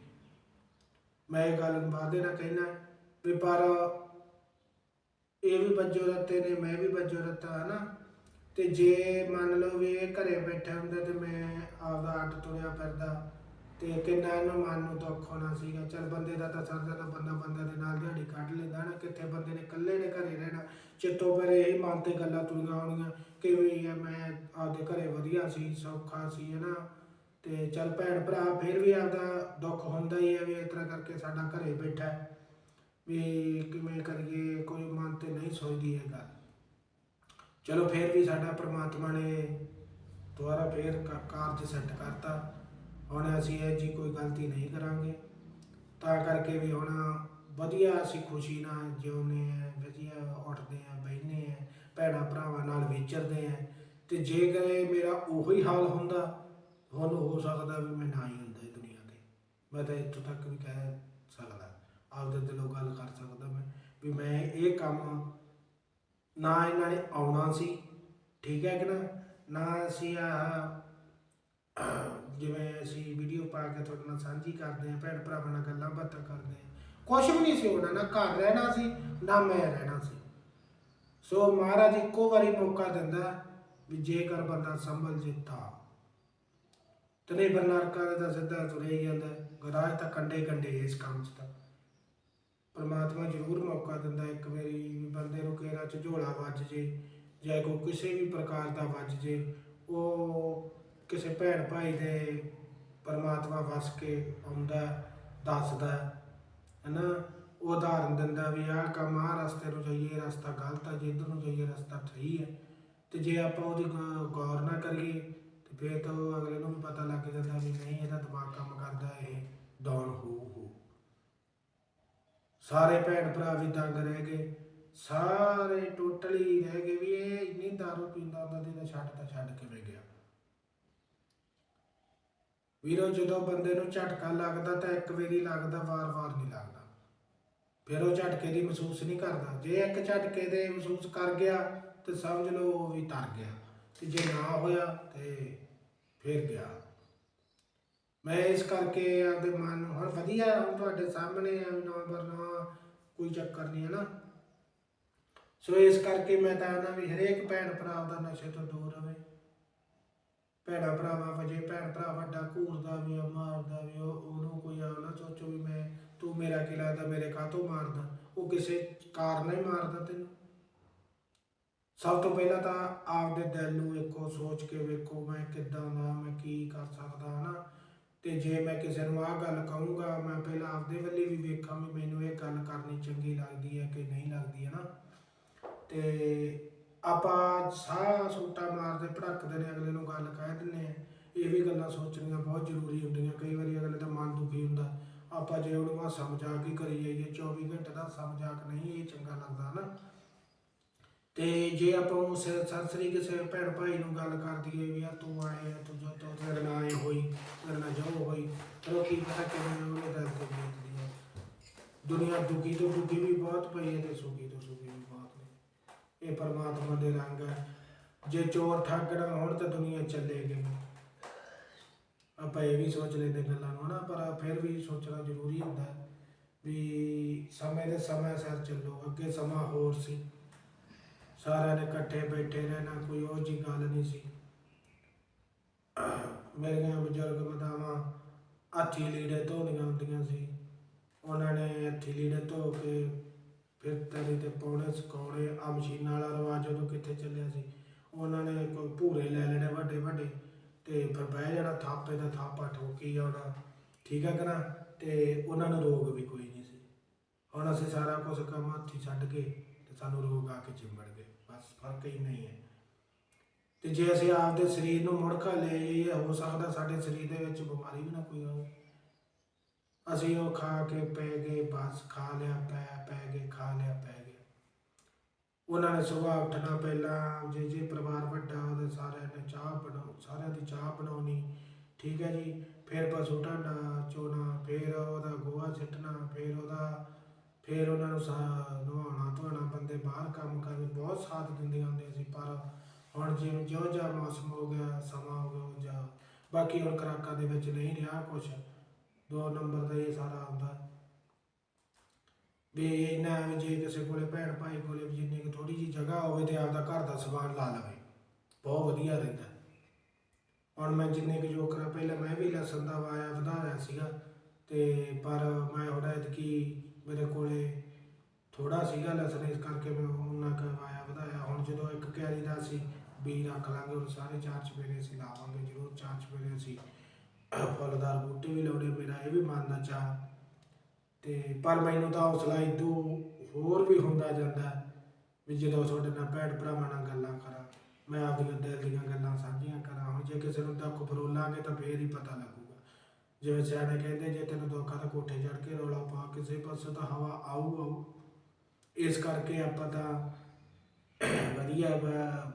ਮੈਂ ਇਹ ਗੱਲ ਵਾਦੇ ਨਾ ਕਹਿਣਾ ਵੀ ਪਰ ਇਹ ਵੀ ਬੱਜੋ ਰੱਤੇ ਨੇ, ਮੈਂ ਵੀ ਬੱਜੋ ਰੱਤਾ, ਹਨਾ? ਤੇ ਜੇ ਮੰਨ ਲਓ ਵੀ ਇਹ ਘਰੇ ਬੈਠਾ ਹੁੰਦਾ ਤੇ ਮੈਂ ਆਪਦਾ ਅੱਡ ਤੁਰਿਆ ਫਿਰਦਾ ਤੇ ਕਿੰਨਾ ਇਹਨੂੰ ਮਨ ਨੂੰ ਦੁੱਖ ਹੋਣਾ ਸੀਗਾ। ਚਲ ਬੰਦੇ ਦਾ ਤਾਂ ਸਰਦਾ ਦਾ ਬੰਦਾ ਬੰਦੇ ਦੇ ਨਾਲ ਦਿਹਾੜੀ ਕੱਢ ਲੈਂਦਾ ਨਾ, ਕਿੱਥੇ ਬੰਦੇ ਨੇ ਇਕੱਲੇ ਨੇ ਘਰੇ ਰਹਿਣਾ। ਚਿੱਤੋਂ ਪਰ ਇਹ ਮਨ ਤੇ ਗੱਲਾਂ ਤੁਰੀਆਂ ਹੋਣੀਆਂ ਕਿ ਵੀ ਮੈਂ ਆਪਦੇ ਘਰੇ ਵਧੀਆ ਸੀ, ਸੌਖਾ ਸੀ, ਹਨਾ। ਤੇ ਚਲ ਭੈਣ ਭਰਾ ਫਿਰ ਵੀ ਆਪਦਾ ਦੁੱਖ ਹੁੰਦਾ ਹੀ ਹੈ ਵੀ ਇਸ ਤਰ੍ਹਾਂ ਕਰਕੇ ਸਾਡਾ ਘਰੇ ਬੈਠਾ ਵੀ ਕਿਵੇਂ ਕਰੀਏ, ਕੋਈ ਮਨ ਤੇ ਨਹੀਂ ਸੋਚਦੀ ਇਹ ਗੱਲ। ਚਲੋ ਫਿਰ ਵੀ ਸਾਡਾ ਪ੍ਰਮਾਤਮਾ ਨੇ ਦੁਬਾਰਾ ਫਿਰ ਕਾਰਜ ਸੈੱਟ ਕਰਤਾ। ਹੁਣ ਅਸੀਂ ਇਹ ਜੀ ਕੋਈ ਗਲਤੀ ਨਹੀਂ ਕਰਾਂਗੇ। ਤਾਂ ਕਰਕੇ ਵੀ ਹੁਣ ਵਧੀਆ ਅਸੀਂ ਖੁਸ਼ੀ ਨਾਲ ਜਿਉਂਦੇ ਆ ਵਧੀਆ ਉੱਠਦੇ ਆ ਬੈਠਦੇ ਆ ਭੈਣਾਂ ਭਰਾਵਾਂ ਨਾਲ ਵਿਚਰਦੇ ਆ ਤੇ ਜੇਕਰ ਇਹ ਮੇਰਾ ਉਹੀ ਹਾਲ ਹੁੰਦਾ, ਹੁਣ ਹੋ ਸਕਦਾ ਵੀ ਮੈਂ ਨਾ ਹੀ ਹੁੰਦਾ ਇਹ ਦੁਨੀਆ ਤੇ। ਮੈਂ ਤਾਂ ਇੱਥੋਂ ਤੱਕ ਵੀ ਕਹਿ ਸਕਦਾ, ਆਪਦੇ ਦਿਲੋਂ ਗੱਲ ਕਰ ਸਕਦਾ ਮੈਂ ਵੀ ਮੈਂ ਇਹ ਕੰਮ ਨਾ ਇਹਨਾਂ ਨੇ ਆਉਣਾ ਸੀ। ਠੀਕ ਹੈ ਕਿ ਨਾ? ਨਾ ਅਸੀਂ ਆ ਜਿਵੇਂ ਅਸੀਂ ਵੀਡੀਓ ਪਾ ਕੇ ਤੁਹਾਡੇ ਨਾਲ ਸਾਂਝੀ ਕਰਦੇ ਆ ਭੈਣ ਭਰਾਵਾਂ ਨਾਲ ਗੱਲਾਂ ਬਾਤਾਂ ਕਰਦੇ ਆ ਕੁਛ ਵੀ ਨਹੀਂ ਸੀ ਹੋਣਾ, ਨਾ ਘਰ ਰਹਿਣਾ ਸੀ, ਨਾ ਮੈਂ ਰਹਿਣਾ ਸੀ। ਸੋ ਮਹਾਰਾਜ ਇੱਕੋ ਵਾਰੀ ਮੌਕਾ ਦਿੰਦਾ ਵੀ ਜੇਕਰ ਬੰਦਾ ਸੰਭਲ ਜੇ ਤਾਂ ਤੇ ਦਾ ਸਿੱਧਾ ਤੁਰੇ ਜਾਂਦਾ, ਗਰਾਜ ਤਾਂ ਕੰਡੇ ਕੰਡੇ ਇਸ ਕੰਮ 'ਚ ਤਾਂ। ਪਰਮਾਤਮਾ ਜ਼ਰੂਰ ਮੌਕਾ ਦਿੰਦਾ ਇੱਕ ਵਾਰੀ ਬੰਦੇ ਨੂੰ ਕਿਹੜਾ ਝੋਲਾ ਵੱਜ ਜੇ, ਜਾਂ ਕੋਈ ਕਿਸੇ ਵੀ ਪ੍ਰਕਾਰ ਦਾ ਵੱਜ ਜੇ, ਉਹ ਕਿਸੇ ਭੈਣ ਭਾਈ ਦੇ ਪਰਮਾਤਮਾ ਵਸ ਕੇ ਆਉਂਦਾ ਦੱਸਦਾ ਹਨਾ? ਉਹ ਉਦਾਹਰਨ ਦਿੰਦਾ ਵੀ ਆਹ ਕੰਮ, ਆਹ ਰਸਤੇ ਨੂੰ ਜਾਈਏ ਰਸਤਾ ਗਲਤ ਹੈ, ਜੇ ਇੱਧਰ ਨੂੰ ਜਾਈਏ, ਰਸਤਾ ਸਹੀ ਹੈ। ਤੇ ਜੇ ਆਪਾਂ ਉਹਦੀ ਗੌਰ ਨਾ ਕਰੀਏ, ਤੇ ਫਿਰ ਤਾਂ ਅਗਲੇ ਨੂੰ ਵੀ ਪਤਾ ਲੱਗ ਜਾਂਦਾ ਵੀ ਨਹੀਂ, ਇਹਦਾ ਦਿਮਾਗ ਕੰਮ ਕਰਦਾ, ਇਹ ਡਾਊਨ ਹੋ ਹੋ। ਸਾਰੇ ਭੈਣ ਭਰਾ ਵੀ ਦੰਗ ਰਹਿ ਗਏ। ਸਾਰੇ ਟੋਟਲੀ ਰਹਿ ਗਏ ਵੀ ਇਹ ਇੰਨੀ ਦਾਰੂ ਪੀਂਦਾ ਹੁੰਦਾ ਤੇ ਇਹਦਾ ਛੱਡ ਤਾਂ ਛੱਡ ਕਿਵੇਂ ਗਿਆ? ਵੀਰੋ, ਜਦੋਂ ਬੰਦੇ ਨੂੰ ਝਟਕਾ ਲੱਗਦਾ ਤਾਂ ਇੱਕ ਵਾਰੀ ਲੱਗਦਾ, ਵਾਰ-ਵਾਰ ਨਹੀਂ ਲੱਗਦਾ। ਫਿਰ ਉਹ ਝਟਕੇ ਦੀ ਮਹਿਸੂਸ ਨਹੀਂ ਕਰਦਾ। ਜੇ ਇੱਕ ਝਟਕੇ ਦੇ ਮਹਿਸੂਸ ਕਰ ਗਿਆ, ਤੇ ਸਮਝ ਲਓ ਉਹ ਵੀ ਤਰ ਗਿਆ। ਤੇ ਜੇ ਨਾ ਹੋਇਆ, ਤੇ ਫਿਰ ਗਿਆ। ਮੈਂ ਇਸ ਕਰਕੇ ਆਪਦੇ ਮਨ ਨੂੰ, ਹੁਣ ਵਧੀਆ ਹੁਣ ਤੁਹਾਡੇ ਸਾਹਮਣੇ ਆ ਨਵੰਬਰ ਨਾ ਕੋਈ ਚੱਕਰ ਨਹੀਂ, ਹੈ ਨਾ? ਸੋ ਇਸ ਕਰਕੇ ਮੈਂ ਤਾਂ ਆਨਾ ਵੀ ਹਰੇਕ ਭੈਣ ਭਰਾ ਦਾ ਨਸ਼ੇ ਤੋਂ ਦੂਰ ਰਹੇ ਭੈਣਾ ਭਰਾਵਾਂ ਵਜੇ, ਭੈਣ ਭਰਾ ਵੱਡਾ ਘੂਰਦਾ ਵੀ ਆ ਮਾਰਦਾ ਵੀ ਉਹ ਉਹਨੂੰ ਕੋਈ ਆ ਸੋਚੋ ਵੀ ਮੈਂ, ਤੂੰ ਮੇਰਾ ਕੀ ਲੱਗਦਾ, ਮੇਰੇ ਕਾਹਤੋਂ ਮਾਰਦਾ? ਉਹ ਕਿਸੇ ਕਾਰਨ ਹੀ ਮਾਰਦਾ ਤੈਨੂੰ। ਸਭ ਤੋਂ ਪਹਿਲਾਂ ਤਾਂ ਆਪਦੇ ਦਿਲ ਨੂੰ ਇੱਕੋ ਸੋਚ ਕੇ ਵੇਖੋ, ਮੈਂ ਕਿੱਦਾਂ ਦਾ, ਮੈਂ ਕੀ ਕਰ ਸਕਦਾ, ਹਨਾ? ਤੇ ਜੇ ਮੈਂ ਕਿਸੇ ਨੂੰ ਆਹ ਗੱਲ ਕਹੂੰਗਾ, ਮੈਂ ਪਹਿਲਾਂ ਆਪਦੇ ਵੱਲੇ ਵੀ ਵੇਖਾਂ ਵੀ ਮੈਨੂੰ ਇਹ ਗੱਲ ਕਰਨੀ ਚੰਗੀ ਲੱਗਦੀ ਹੈ ਕਿ ਨਹੀਂ ਲੱਗਦੀ ਹੈ ਨਾ ਤੇ ਆਪਾਂ ਸਾਹ ਸੂਟਾ ਮਾਰਦੇ, ਭੜਕਦੇ ਨੇ, ਅਗਲੇ ਨੂੰ ਗੱਲ ਕਹਿ ਦਿੰਦੇ ਆ ਇਹ ਵੀ ਗੱਲਾਂ ਸੋਚਣੀਆਂ ਬਹੁਤ ਜ਼ਰੂਰੀ ਹੁੰਦੀਆਂ। ਕਈ ਵਾਰੀ ਅਗਲੇ ਦਾ ਮਨ ਦੁਖੀ ਹੁੰਦਾ। ਆਪਾਂ ਜੇ ਉਹਨੂੰ ਹਾਸਾ ਮਜ਼ਾਕ ਹੀ ਕਰੀ ਜਾਈਏ 24 ਘੰਟੇ ਦਾ ਹਾਸਾ ਨਹੀਂ, ਇਹ ਚੰਗਾ ਲੱਗਦਾ ਨਾ। ਤੇ ਜੇ ਆਪਾਂ ਉਸ ਸਰਸਰੀ ਕਿਸੇ ਭੈਣ ਭਾਈ ਨੂੰ ਗੱਲ ਕਰ ਦਈਏ ਵੀ ਯਾਰ ਤੂੰ ਆਏ ਤੂੰ ਜੋ, ਤੂੰ ਤੇਰੇ ਨਾਲ ਆਏ ਹੋਈ, ਤੇਰੇ ਨਾਲ ਜੋ ਹੋਈ ਪਰ ਉਹ ਕੀ ਪਤਾ ਕਿਵੇਂ ਉਹਨੇ ਦਰਦ ਦੇ ਦੁਨੀਆ ਦੁਖੀ ਤੋਂ ਦੁਖੀ ਵੀ ਬਹੁਤ ਪਈ ਹੈ ਤੇ ਸੁਖੀ ਤੋਂ ਸੁਖੀ ਵੀ। ਇਹ ਪਰਮਾਤਮਾ ਦੇ ਰੰਗ ਹੈ। ਜੇ ਚੋਰ ਠੱਗਣਾ ਹੁਣ ਤਾਂ ਦੁਨੀਆ ਚੱਲੇਗੀ। ਆਪਾਂ ਇਹ ਵੀ ਸੋਚ ਲੈਂਦੇ ਗੱਲਾਂ ਨੂੰ ਹਨਾ, ਪਰ ਫਿਰ ਵੀ ਸੋਚਣਾ ਜ਼ਰੂਰੀ ਹੁੰਦਾ ਵੀ ਸਮੇਂ ਦੇ ਸਮੇਂ ਸਿਰ ਚੱਲੋ, ਅੱਗੇ ਸਮਾਂ ਹੋਰ ਸੀ। ਸਾਰਿਆਂ ਨੇ ਇਕੱਠੇ ਬੈਠੇ ਰਹਿਣਾ, ਕੋਈ ਉਹ ਜੀ ਗੱਲ ਨਹੀਂ ਸੀ। ਮੇਰੀਆਂ ਬਜ਼ੁਰਗ ਮਾਤਾਵਾਂ ਹੱਥੀ ਲੀੜੇ ਧੋਣੀਆਂ ਹੁੰਦੀਆਂ ਸੀ। ਉਹਨਾਂ ਨੇ ਹੱਥੀ ਲੀੜੇ ਧੋ ਕੇ ਫਿਰ ਤਰੀ ਤੇ ਪਾਉਣੇ ਸੁਕਾਉਣੇ ਆ ਮਸ਼ੀਨਾਂ ਵਾਲਾ ਰਿਵਾਜ ਉਦੋਂ ਕਿੱਥੇ ਚੱਲਿਆ ਸੀ? ਉਹਨਾਂ ਨੇ ਕੋਈ ਭੂਰੇ ਲੈ ਲੈਣੇ ਵੱਡੇ ਵੱਡੇ ਤੇ ਫਿਰ ਬਹਿ ਜਾਣਾ ਥਾਪੇ ਦਾ ਥਾਪਾ ਠੋਕੀ ਜਾਣਾ ਠੀਕ ਹੈ ਕਿ ਤੇ ਉਹਨਾਂ ਨੂੰ ਰੋਗ ਵੀ ਕੋਈ ਨਹੀਂ ਸੀ। ਹੁਣ ਅਸੀਂ ਸਾਰਾ ਕੁਝ ਕੰਮ ਹੱਥੀ ਛੱਡ ਕੇ ਤੇ ਸਾਨੂੰ ਰੋਗ ਆ ਕੇ ਚਿੰਬੜ ਗਏ। ਬਸ ਫ਼ਰਕ ਹੀ ਨਹੀਂ ਹੈ। ਤੇ ਜੇ ਅਸੀਂ ਆਪਦੇ ਸਰੀਰ ਨੂੰ ਮੁੜਕਾ ਲੈ ਹੋ ਸਕਦਾ ਸਾਡੇ ਸਰੀਰ ਦੇ ਵਿੱਚ ਬਿਮਾਰੀ ਵੀ ਨਾ ਕੋਈ ਆਵੇ ਅਸੀਂ ਉਹ ਖਾ ਕੇ ਪੈ ਗਏ, ਬਸ ਖਾ ਲਿਆ, ਪੈ ਪੈ ਗਏ, ਖਾ ਲਿਆ, ਪੈ ਗਏ। ਉਹਨਾਂ ਨੇ ਸਵੇਰ ਉੱਠਣਾ ਪਹਿਲਾਂ, ਜੇ ਜੇ ਪਰਿਵਾਰ ਵੱਡਾ, ਉਹਦੇ ਸਾਰਿਆਂ ਨੇ ਚਾਹ ਬਣਾਉ, ਸਾਰਿਆਂ ਦੀ ਚਾਹ ਬਣਾਉਣੀ, ਠੀਕ ਹੈ ਜੀ। ਫਿਰ ਪਸ਼ੂ ਢਾਂਡਾ ਚੋਣਾ, ਫਿਰ ਉਹਦਾ ਗੋਹਾ ਸਿੱਟਣਾ, ਫਿਰ ਉਹਦਾ, ਫਿਰ ਉਹਨਾਂ ਨੂੰ ਸਾ- ਨਵਾਉਣਾ ਧੋਣਾ, ਬੰਦੇ ਬਾਹਰ ਕੰਮ ਕਰਨ, ਬਹੁਤ ਸਾਥ ਦਿੰਦੇ ਹੁੰਦੇ ਸੀ, ਪਰ ਹੁਣ ਜਿਵੇਂ ਜਿਉਂ ਜਿਹਾ ਮੌਸਮ ਹੋ ਗਿਆ, ਸਮਾਂ ਹੋ ਗਿਆ ਜਾ ਬਾਕੀ ਹੁਣ ਕਰਾਕਾਂ ਦੇ ਵਿੱਚ ਨਹੀਂ ਰਿਹਾ ਕੁਛ। ਦੋ ਨੰਬਰ ਦਾ ਇਹ ਸਾਰਾ ਆਉਂਦਾ ਵੀ ਇਹਨਾਂ ਜੇ ਕਿਸੇ ਕੋਲੇ ਭੈਣ ਭਾਈ ਕੋਲੇ ਵੀ ਜਿੰਨੀ ਕੁ ਥੋੜੀ ਜੀ ਜਗ੍ਹਾ ਹੋਵੇ ਤੇ ਆਪਦਾ ਘਰ ਦਾ ਸਮਾਨ ਲਾ ਲਵੇ। ਬਹੁਤ ਵਧੀਆ ਰਹਿੰਦਾ। ਹੁਣ ਮੈਂ ਜਿੰਨੇ ਕੁ ਜੋ ਕਰਾਂ, ਪਹਿਲਾਂ ਮੈਂ ਵੀ ਲਸਣ ਦਾ ਵਾਇਆ ਵਧਾਇਆ ਸੀਗਾ ਤੇ ਪਰ ਮੈਂ ਹੁਣ ਐਤਕੀ ਮੇਰੇ ਕੋਲੇ ਥੋੜਾ ਸੀਗਾ ਲਸਣ, ਇਸ ਕਰਕੇ ਮੈਂ ਉਹਨਾਂ ਕੁ ਵਾਇਆ ਵਧਾਇਆ। ਹੁਣ ਜਦੋਂ ਇੱਕ ਕੈਰੀ ਦਾ ਸੀ ਬੀ ਰੱਖ ਲਾਂਗੇ ਹੁਣ ਸਾਰੇ ਚਾਰ ਚਪੇਰੇ ਅਸੀਂ ਲਾਵਾਂਗੇ, ਜ਼ਰੂਰ ਚਾਰ ਚਪੇਰੇ ਅਸੀਂ ਫਲਦਾਰ ਬੂਟੇ ਵੀ ਲਾਉਣੇ ਮੇਰਾ ਇਹ ਵੀ ਮੰਨਦਾ ਦਾ ਚਾਹ ਤੇ ਪਰ ਮੈਨੂੰ ਤਾਂ ਹੌਸਲਾ ਇਦੋਂ ਹੋਰ ਵੀ ਹੁੰਦਾ ਜਾਂਦਾ ਵੀ ਜਦੋਂ ਤੁਹਾਡੇ ਨਾਲ ਭੈਣ ਭਰਾਵਾਂ ਨਾਲ ਗੱਲਾਂ ਕਰਾਂ, ਮੈਂ ਆਪਦੀਆਂ ਦਿਲ ਦੀਆਂ ਗੱਲਾਂ ਸਾਂਝੀਆਂ ਕਰਾਂ ਹੁਣ ਜੇ ਕਿਸੇ ਨੂੰ ਦੁੱਖ ਫਰੋਲਾਂਗੇ ਤਾਂ ਫੇਰ ਹੀ ਪਤਾ ਲੱਗੂਗਾ। ਜਿਵੇਂ ਸਿਆਣੇ ਕਹਿੰਦੇ, ਜੇ ਤੈਨੂੰ ਦੁੱਖ ਆ ਤਾਂ ਕੋਠੇ ਚੜ ਕੇ ਰੌਲਾ ਪਾ, ਕਿਸੇ ਪਾਸੇ ਤਾਂ ਹਵਾ ਆਊ ਆਊ। ਇਸ ਕਰਕੇ ਆਪਾਂ ਤਾਂ ਵਧੀਆ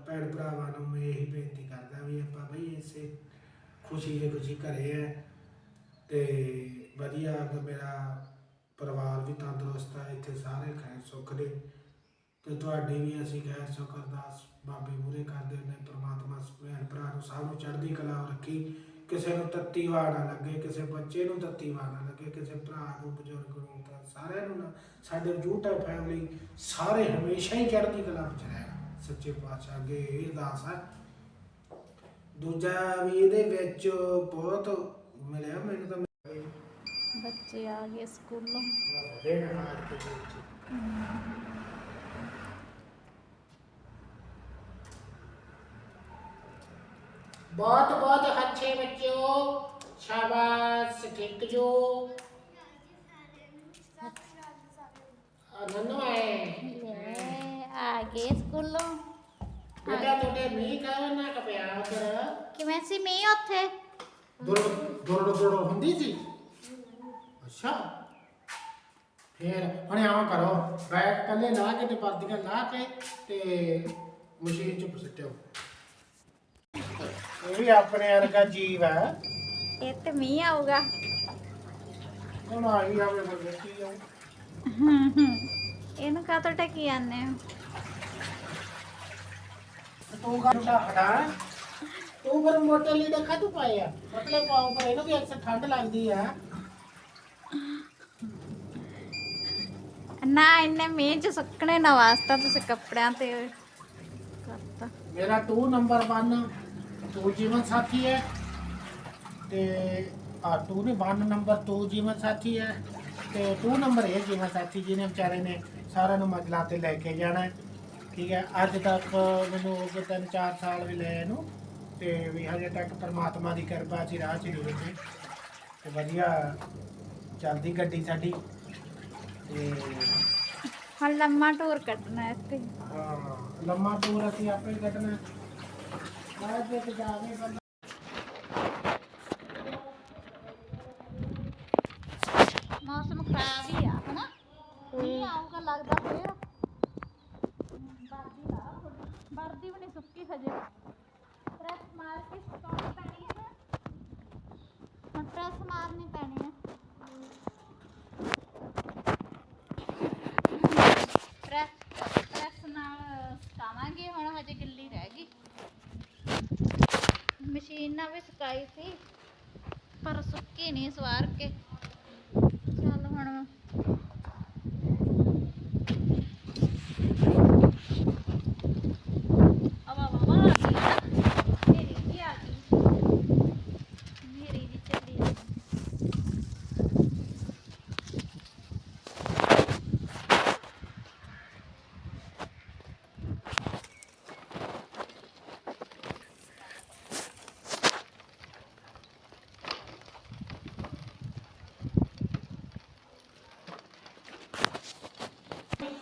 ਭੈਣ ਭਰਾਵਾਂ ਨੂੰ ਮੈਂ ਇਹੀ ਬੇਨਤੀ ਕਰਦਾ ਵੀ ਆਪਾਂ ਬਈ ਇਸੇ ਖੁਸ਼ੀ ਦੇ ਖੁਸ਼ੀ ਘਰੇ ਹੈ ਤੇ ਵਧੀਆ ਆਪਦਾ ਮੇਰਾ ਪਰਿਵਾਰ ਵੀ ਤੰਦਰੁਸਤ ਹੈ, ਇੱਥੇ ਸਾਰੇ ਖੈਰ ਸੁੱਖ ਨੇ ਤੇ ਤੁਹਾਡੀ ਵੀ ਅਸੀਂ ਖੈਰ ਸੁੱਖ ਅਰਦਾਸ ਬਾਬੇ ਮੂਰੇ ਕਰਦੇ ਨੇ ਪ੍ਰਮਾਤਮਾ ਭੈਣ ਭਰਾ ਨੂੰ ਸਭ ਨੂੰ ਚੜ੍ਹਦੀ ਕਲਾ ਰੱਖੀ। ਕਿਸੇ ਨੂੰ ਤੱਤੀ ਵਾਰ ਨਾ ਲੱਗੇ, ਕਿਸੇ ਬੱਚੇ ਨੂੰ ਤੱਤੀ ਵਾਰ ਨਾ ਲੱਗੇ, ਕਿਸੇ ਭਰਾ ਨੂੰ, ਬਜ਼ੁਰਗ ਨੂੰ, ਤਾਂ ਸਾਰਿਆਂ ਨੂੰ ਨਾ ਸਾਡੇ ਜੂਟਾ ਫੈਮਿਲੀ ਸਾਰੇ ਹਮੇਸ਼ਾ ਹੀ ਚੜ੍ਹਦੀ ਕਲਾ ਵਿੱਚ ਰਹਿਣਾ। ਸੱਚੇ ਪਾਤਸ਼ਾਹ ਅੱਗੇ ਇਹ ਅਰਦਾਸ ਹੈ। ਦੂਜਾ ਵੀ ਇਹਦੇ ਵਿੱਚ ਬਹੁਤ ਮਿਲਿਆ ਮੈਨੂੰ ਤਾਂ ਬੱਚੇ ਆ ਗਏ ਸਕੂਲੋਂ। ਦੇਖ ਮਾਰ ਕੇ ਦੇ ਵਿੱਚ ਬਹੁਤ ਬਹੁਤ ਅੱਛੇ ਬੱਚਿਓ ਸ਼ਾਬਾਸ਼ ਠੀਕ ਜੋ। ਨੰਨੂ ਆਏ ਲੈ ਆ ਗਏ ਸਕੂਲੋਂ। ਬੇਟਾ ਤੁਹਾਡੇ ਮੀਂਹ ਕਾ ਨਾ ਕਪਿਆ ਉਧਰ? ਕਿਵੇਂ ਸੀ ਮੀਂਹ ਉੱਥੇ? ਦੁਰ ਦੁਰ ਦੁਰ ਹੁੰਦੀ ਸੀ? ਅੱਛਾ। ਫੇਰ ਹੁਣ ਆਵਾਂ ਕਰੋ ਬੈਗ ਕੱਲੇ ਲਾ ਕੇ ਤੇ ਪਰਦੀਆਂ ਲਾ ਕੇ ਤੇ ਮਸ਼ੀਨ ਚ ਪਸਟਿਓ ਇਹ ਵੀ ਆਪਣੇ ਵਰਗਾ ਜੀਵ ਹੈ ਇਹ ਤੇ ਮੀਂਹ ਆਊਗਾ। ਹੁਣ ਆਈ ਆਵੇ ਬੰਦੇ ਕੀ ਆਉ ਇਹਨੂੰ ਕਾਹਤੋਂ ਟਕੀ ਜਾਂਦੇ ਹੋ? ਤੂੰ ਘੰਟਾ ਹਟਾ। ਤੂੰ ਫਿਰ ਮੋਟੇ ਲਈ ਦੇਖਾ ਤੂੰ ਪਾਇਆ। ਮਤਲਬ ਪਾਉ ਪਰ ਇਹਨੂੰ ਵੀ ਅਕਸਰ ਠੰਡ ਲੱਗਦੀ ਆ। ਨਾ ਇਹਨੇ ਮੀਂਹ ਚ ਸੁੱਕਣੇ ਨਾ ਵਾਸਤਾ ਤੁਸੀਂ ਕੱਪੜਿਆਂ ਤੇ ਕਰਤਾ। ਮੇਰਾ 2 ਨੰਬਰ 1 ਤੂੰ ਜੀਵਨ ਸਾਥੀ ਹੈ ਤੇ ਆ 2 ਨੇ 1 ਨੰਬਰ 2 ਜੀਵਨ ਸਾਥੀ ਹੈ ਤੇ 2 ਨੰਬਰ ਇਹ ਜੀਵਨ ਸਾਥੀ ਜਿਹਨੇ ਵਿਚਾਰੇ ਨੇ ਸਾਰਿਆਂ ਨੂੰ ਮੰਜ਼ਲਾਂ ਤੇ ਲੈ ਕੇ ਜਾਣਾ ਹੈ। ਠੀਕ ਹੈ ਅੱਜ ਤੱਕ ਮੈਨੂੰ ਹੋ ਗਏ ਤਿੰਨ ਚਾਰ ਸਾਲ ਵੀ ਲਏ ਇਹਨੂੰ ਤੇ ਵੀ ਹਜੇ ਤੱਕ ਪਰਮਾਤਮਾ ਦੀ ਕਿਰਪਾ ਚ ਰਾਹ ਚ ਰੁਕੇ ਤੇ ਵਧੀਆ ਚੱਲਦੀ ਗੱਡੀ ਸਾਡੀ। ਤੇ ਹੁਣ ਲੰਮਾ ਟੂਰ ਕੱਢਣਾ ਇੱਥੇ। ਹਾਂ ਲੰਮਾ ਟੂਰ ਅਸੀਂ ਆਪੇ ਹੀ ਕੱਢਣਾ। ਬਾਅਦ ਵਿੱਚ ਜਾਵੇ ਬੰਦਾ ਮੌਸਮ ਖਰਾਬ ਹੀ ਆ ਹਨਾ ਮੀਂਹ ਆਊਗਾ ਲੱਗਦਾ ਫੇਰ ਵਰਦੀ ਲਾ ਥੋੜੀ ਵਰਦੀ ਵੀ ਨਹੀਂ ਸੁੱਕੀ ਹਜੇ ਪ੍ਰੈਸ ਮਾਰ ਕੇ ਸੁਕਾਉਣੀ ਪੈਣੀ ਹੈ ਨਾ ਹੁਣ ਪ੍ਰੈਸ ਮਾਰਨੀ ਪੈਣੀ ਹੈ ਪ੍ਰੈਸ ਪ੍ਰੈਸ ਨਾਲ ਸੁਕਾਵਾਂਗੇ ਹੁਣ ਹਜੇ ਗਿੱਲੀ ਰਹਿ ਗਈ ਮਸ਼ੀਨ ਨਾਲ ਵੀ ਸੁਕਾਈ ਸੀ ਪਰ ਸੁੱਕੀ ਨਹੀਂ ਸਵਾਰ ਕੇ ਚੱਲ ਹੁਣ ਆਵਾ ਵਾ ਵਾ ਆ ਗਈ ਨਾ ਮੇਰੀ ਵੀ ਆ ਗਈ ਮੇਰੀ ਵੀ ਚੱਲੀ ਜਾਂਦੀ।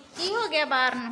ਕੀ ਹੋ ਗਿਆ ਬਾਹਰ ਨੂੰ।